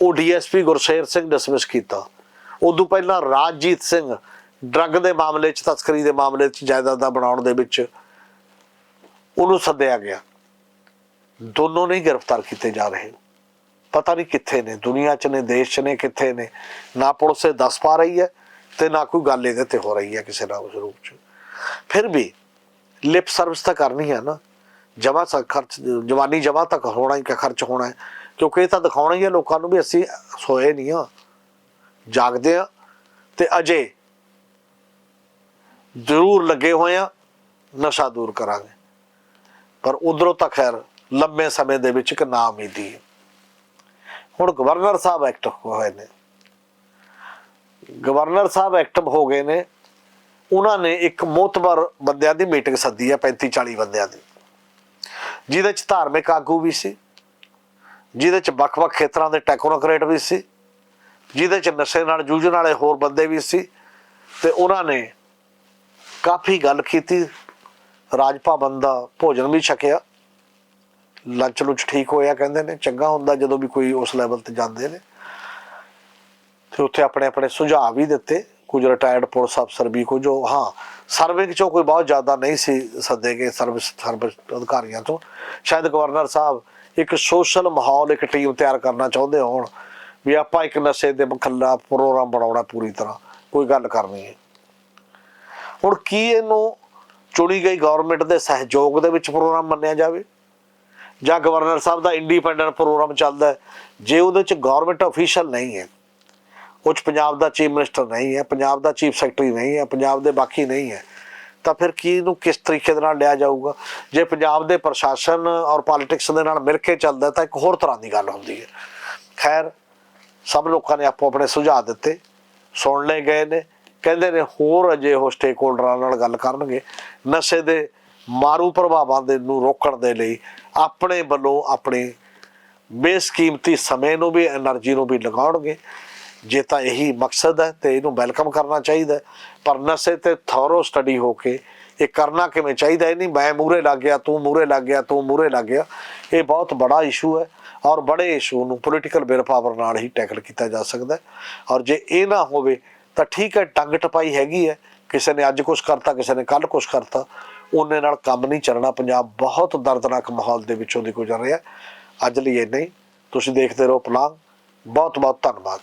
ਉਹ ਡੀਐਸਪੀ ਗੁਰਸ਼ੇਰ ਸਿੰਘ ਡਿਸਮਿਸ ਕੀਤਾ। ਉਦੋਂ ਪਹਿਲਾਂ ਰਾਜਜੀਤ ਸਿੰਘ ਡਰੱਗ ਦੇ ਮਾਮਲੇ 'ਚ, ਤਸਕਰੀ ਦੇ ਮਾਮਲੇ 'ਚ ਜਾਇਦਾਦਾਂ ਬਣਾਉਣ ਦੇ ਵਿੱਚ ਉਹਨੂੰ ਸੱਦਿਆ ਗਿਆ। ਦੋਨੋਂ ਨਹੀਂ ਗ੍ਰਿਫਤਾਰ ਕੀਤੇ ਜਾ ਰਹੇ। ਪਤਾ ਨਹੀਂ ਕਿੱਥੇ ਨੇ, ਦੁਨੀਆ 'ਚ ਨੇ, ਦੇਸ਼ 'ਚ ਨੇ, ਕਿੱਥੇ ਨੇ। ਨਾ ਪੁਲਿਸ ਇਹ ਦੱਸ ਪਾ ਰਹੀ ਹੈ ਤੇ ਨਾ ਕੋਈ ਗੱਲ ਇਹਦੇ ਤੇ ਹੋ ਰਹੀ ਹੈ ਕਿਸੇ ਨਾ ਉਸ ਰੂਪ 'ਚ। ਫਿਰ ਵੀ ਲਿਪ ਸਰਵਿਸ ਤਾਂ ਕਰਨੀ ਹੈ ਨਾ। ਜਮਾ ਖਰਚ, ਜਵਾਨੀ ਜਮਾ ਤੱਕ ਹੋਣਾ ਹੀ ਕਿ, ਖਰਚ ਹੋਣਾ ਹੈ। ਕਿਉਂਕਿ ਇਹ ਤਾਂ ਦਿਖਾਉਣਾ ਹੀ ਹੈ ਲੋਕਾਂ ਨੂੰ ਵੀ ਅਸੀਂ ਸੋਏ ਨਹੀਂ ਆ ਜਾਗਦੇ ਆ ਤੇ ਅਜੇ ਜ਼ਰੂਰ ਲੱਗੇ ਹੋਏ ਆ ਨਸ਼ਾ ਦੂਰ ਕਰਾਂਗੇ। ਪਰ ਉਧਰੋਂ ਤਾਂ ਖੈਰ ਲੰਮੇ ਸਮੇਂ ਦੇ ਵਿੱਚ ਇੱਕ ਨਾ ਉਮੀਦੀ ਹੁਣ ਗਵਰਨਰ ਸਾਹਿਬ ਐਕਟਿਵ ਹੋਏ ਨੇ। ਗਵਰਨਰ ਸਾਹਿਬ ਐਕਟਿਵ ਹੋ ਗਏ ਨੇ। ਉਹਨਾਂ ਨੇ ਇੱਕ ਮੋਤਬਰ ਬੰਦਿਆਂ ਦੀ ਮੀਟਿੰਗ ਸੱਦੀ ਹੈ 35 40 ਬੰਦਿਆਂ ਦੀ। ਜਿਹਦੇ ਚ ਧਾਰਮਿਕ ਆਗੂ ਵੀ ਸੀ। ਜਿਹਦੇ ਚ ਵੱਖ-ਵੱਖ ਖੇਤਰਾਂ ਦੇ ਟੈਕਨੋਕਰੇਟ ਵੀ ਸੀ। ਜਿਹਦੇ ਚ ਨਸ਼ੇ ਨਾਲ ਜੂਝਣ ਵਾਲੇ ਹੋਰ ਬੰਦੇ ਵੀ ਸੀ। ਤੇ ਉਹਨਾਂ ਨੇ ਕਾਫੀ ਗੱਲ ਕੀਤੀ। ਰਾਜ ਭਵਨ ਦਾ ਭੋਜਨ ਵੀ ਛਕਿਆ। ਲੰਚ ਲੁਚ ਠੀਕ ਹੋਇਆ ਕਹਿੰਦੇ ਨੇ, ਚੰਗਾ ਹੁੰਦਾ ਜਦੋਂ ਵੀ ਕੋਈ ਉਸ ਲੈਵਲ ਤੇ ਜਾਂਦੇ ਨੇ। ਤੇ ਉੱਥੇ ਆਪਣੇ ਆਪਣੇ ਸੁਝਾਅ ਵੀ ਦਿੱਤੇ, ਕੁਝ ਰਿਟਾਇਰਡ ਪੁਲਿਸ ਅਫਸਰ ਵੀ, ਕੁਝ ਉਹ- ਹਾਂ ਸਰਵਿੰਗ ਚੋਂ ਕੋਈ ਬਹੁਤ ਜ਼ਿਆਦਾ ਨਹੀਂ ਸੀ ਸੱਦੇ ਗਏ ਸਰਵਿਸ ਸਰਵਿਸ ਅਧਿਕਾਰੀਆਂ ਤੋਂ। ਸ਼ਾਇਦ ਗਵਰਨਰ ਸਾਹਿਬ ਇੱਕ ਸੋਸ਼ਲ ਮਾਹੌਲ, ਇੱਕ ਟੀਮ ਤਿਆਰ ਕਰਨਾ ਚਾਹੁੰਦੇ ਹੋਣ ਵੀ ਆਪਾਂ ਇੱਕ ਨਸ਼ੇ ਦੇ ਖਿਲਾਫ ਪ੍ਰੋਗਰਾਮ ਬਣਾਉਣਾ ਪੂਰੀ ਤਰ੍ਹਾਂ, ਕੋਈ ਗੱਲ ਕਰਨੀ ਹੈ। ਹੁਣ ਕੀ ਇਹਨੂੰ ਚੁਣੀ ਗਈ ਗਵਰਨਮੈਂਟ ਦੇ ਸਹਿਯੋਗ ਦੇ ਵਿੱਚ ਪ੍ਰੋਗਰਾਮ ਮੰਨਿਆ ਜਾਵੇ ਜਾਂ ਗਵਰਨਰ ਸਾਹਿਬ ਦਾ ਇੰਡੀਪੈਂਡੈਂਟ ਪ੍ਰੋਗਰਾਮ ਚੱਲਦਾ ਹੈ। ਜੇ ਉਹਦੇ ਚ ਗਵਰਨਮੈਂਟ ਅਫੀਸ਼ੀਅਲ ਨਹੀਂ ਹੈ ਉਹ 'ਚ ਪੰਜਾਬ ਦਾ ਚੀਫ ਮਿਨਿਸਟਰ ਨਹੀਂ ਹੈ, ਪੰਜਾਬ ਦਾ ਚੀਫ ਸੈਕਟਰੀ ਨਹੀਂ ਹੈ, ਪੰਜਾਬ ਦੇ ਬਾਕੀ ਨਹੀਂ ਹੈ, ਤਾਂ ਫਿਰ ਕੀ ਨੂੰ ਕਿਸ ਤਰੀਕੇ ਦੇ ਨਾਲ ਲਿਆ ਜਾਊਗਾ? ਜੇ ਪੰਜਾਬ ਦੇ ਪ੍ਰਸ਼ਾਸਨ ਔਰ ਪੋਲਿਟਿਕਸ ਦੇ ਨਾਲ ਮਿਲ ਕੇ ਚੱਲਦਾ ਤਾਂ ਇੱਕ ਹੋਰ ਤਰ੍ਹਾਂ ਦੀ ਗੱਲ ਹੁੰਦੀ ਹੈ। ਖੈਰ, ਸਭ ਲੋਕਾਂ ਨੇ ਆਪੋ ਆਪਣੇ ਸੁਝਾਅ ਦਿੱਤੇ, ਸੁਣ ਲਏ ਗਏ ਨੇ। ਕਹਿੰਦੇ ਨੇ ਹੋਰ ਅਜੇ ਉਹ ਸਟੇਕ ਹੋਲਡਰਾਂ ਨਾਲ ਗੱਲ ਕਰਨਗੇ, ਨਸ਼ੇ ਦੇ ਮਾਰੂ ਪ੍ਰਭਾਵਾਂ ਦੇ ਨੂੰ ਰੋਕਣ ਦੇ ਲਈ ਆਪਣੇ ਵੱਲੋਂ ਆਪਣੇ ਬੇਸਕੀਮਤੀ ਸਮੇਂ ਨੂੰ ਵੀ એનર્ਜੀ ਨੂੰ ਵੀ ਲਗਾਉਣਗੇ। ਜੇ ਤਾਂ ਇਹੀ ਮਕਸਦ ਹੈ ਤੇ ਇਹਨੂੰ ਵੈਲਕਮ ਕਰਨਾ ਚਾਹੀਦਾ ਪਰ ਨਸ਼ੇ ਤੇ ਥੋਰੋ ਸਟੱਡੀ ਹੋ ਕੇ ਇਹ ਕਰਨਾ ਕਿਵੇਂ ਚਾਹੀਦਾ? ਇਹ ਨਹੀਂ, ਮੈਂ ਮੂਰੇ ਲੱਗ ਗਿਆ, ਤੂੰ ਮੂਰੇ ਲੱਗ ਗਿਆ, ਤੂੰ ਮੂਰੇ ਲੱਗ ਗਿਆ। ਇਹ ਬਹੁਤ ਬੜਾ ਇਸ਼ੂ ਹੈ ਔਰ ਬੜੇ ਇਸ਼ੂ ਨੂੰ ਪੋਲੀਟੀਕਲ ਵਿਲ ਪਾਵਰ ਨਾਲ ਹੀ ਟੈਕਲ ਕੀਤਾ ਜਾ ਸਕਦਾ ਔਰ ਜੇ ਇਹ ਨਾ ਹੋਵੇ ਤਾਂ ਠੀਕ ਹੈ ਟੰਗ ਟਪਾਈ ਹੈਗੀ ਹੈ। ਕਿਸੇ ਨੇ ਅੱਜ ਕੁਝ ਕਰਤਾ, ਕਿਸੇ ਨੇ ਕੱਲ ਕੁਝ ਕਰਤਾ। ਉਹਨੇ ਨਾਲ ਕੰਮ ਨਹੀਂ ਚੱਲਣਾ। ਪੰਜਾਬ ਬਹੁਤ ਦਰਦਨਾਕ ਮਾਹੌਲ ਦੇ ਵਿੱਚੋਂ ਦੀ ਗੁਜ਼ਰ ਰਿਹਾ। ਅੱਜ ਲਈ ਇੰਨਾ ਹੀ। ਤੁਸੀਂ ਦੇਖਦੇ ਰਹੋ ਪਲਾਂਗ ਬਹੁਤ ਬਹੁਤ ਧੰਨਵਾਦ।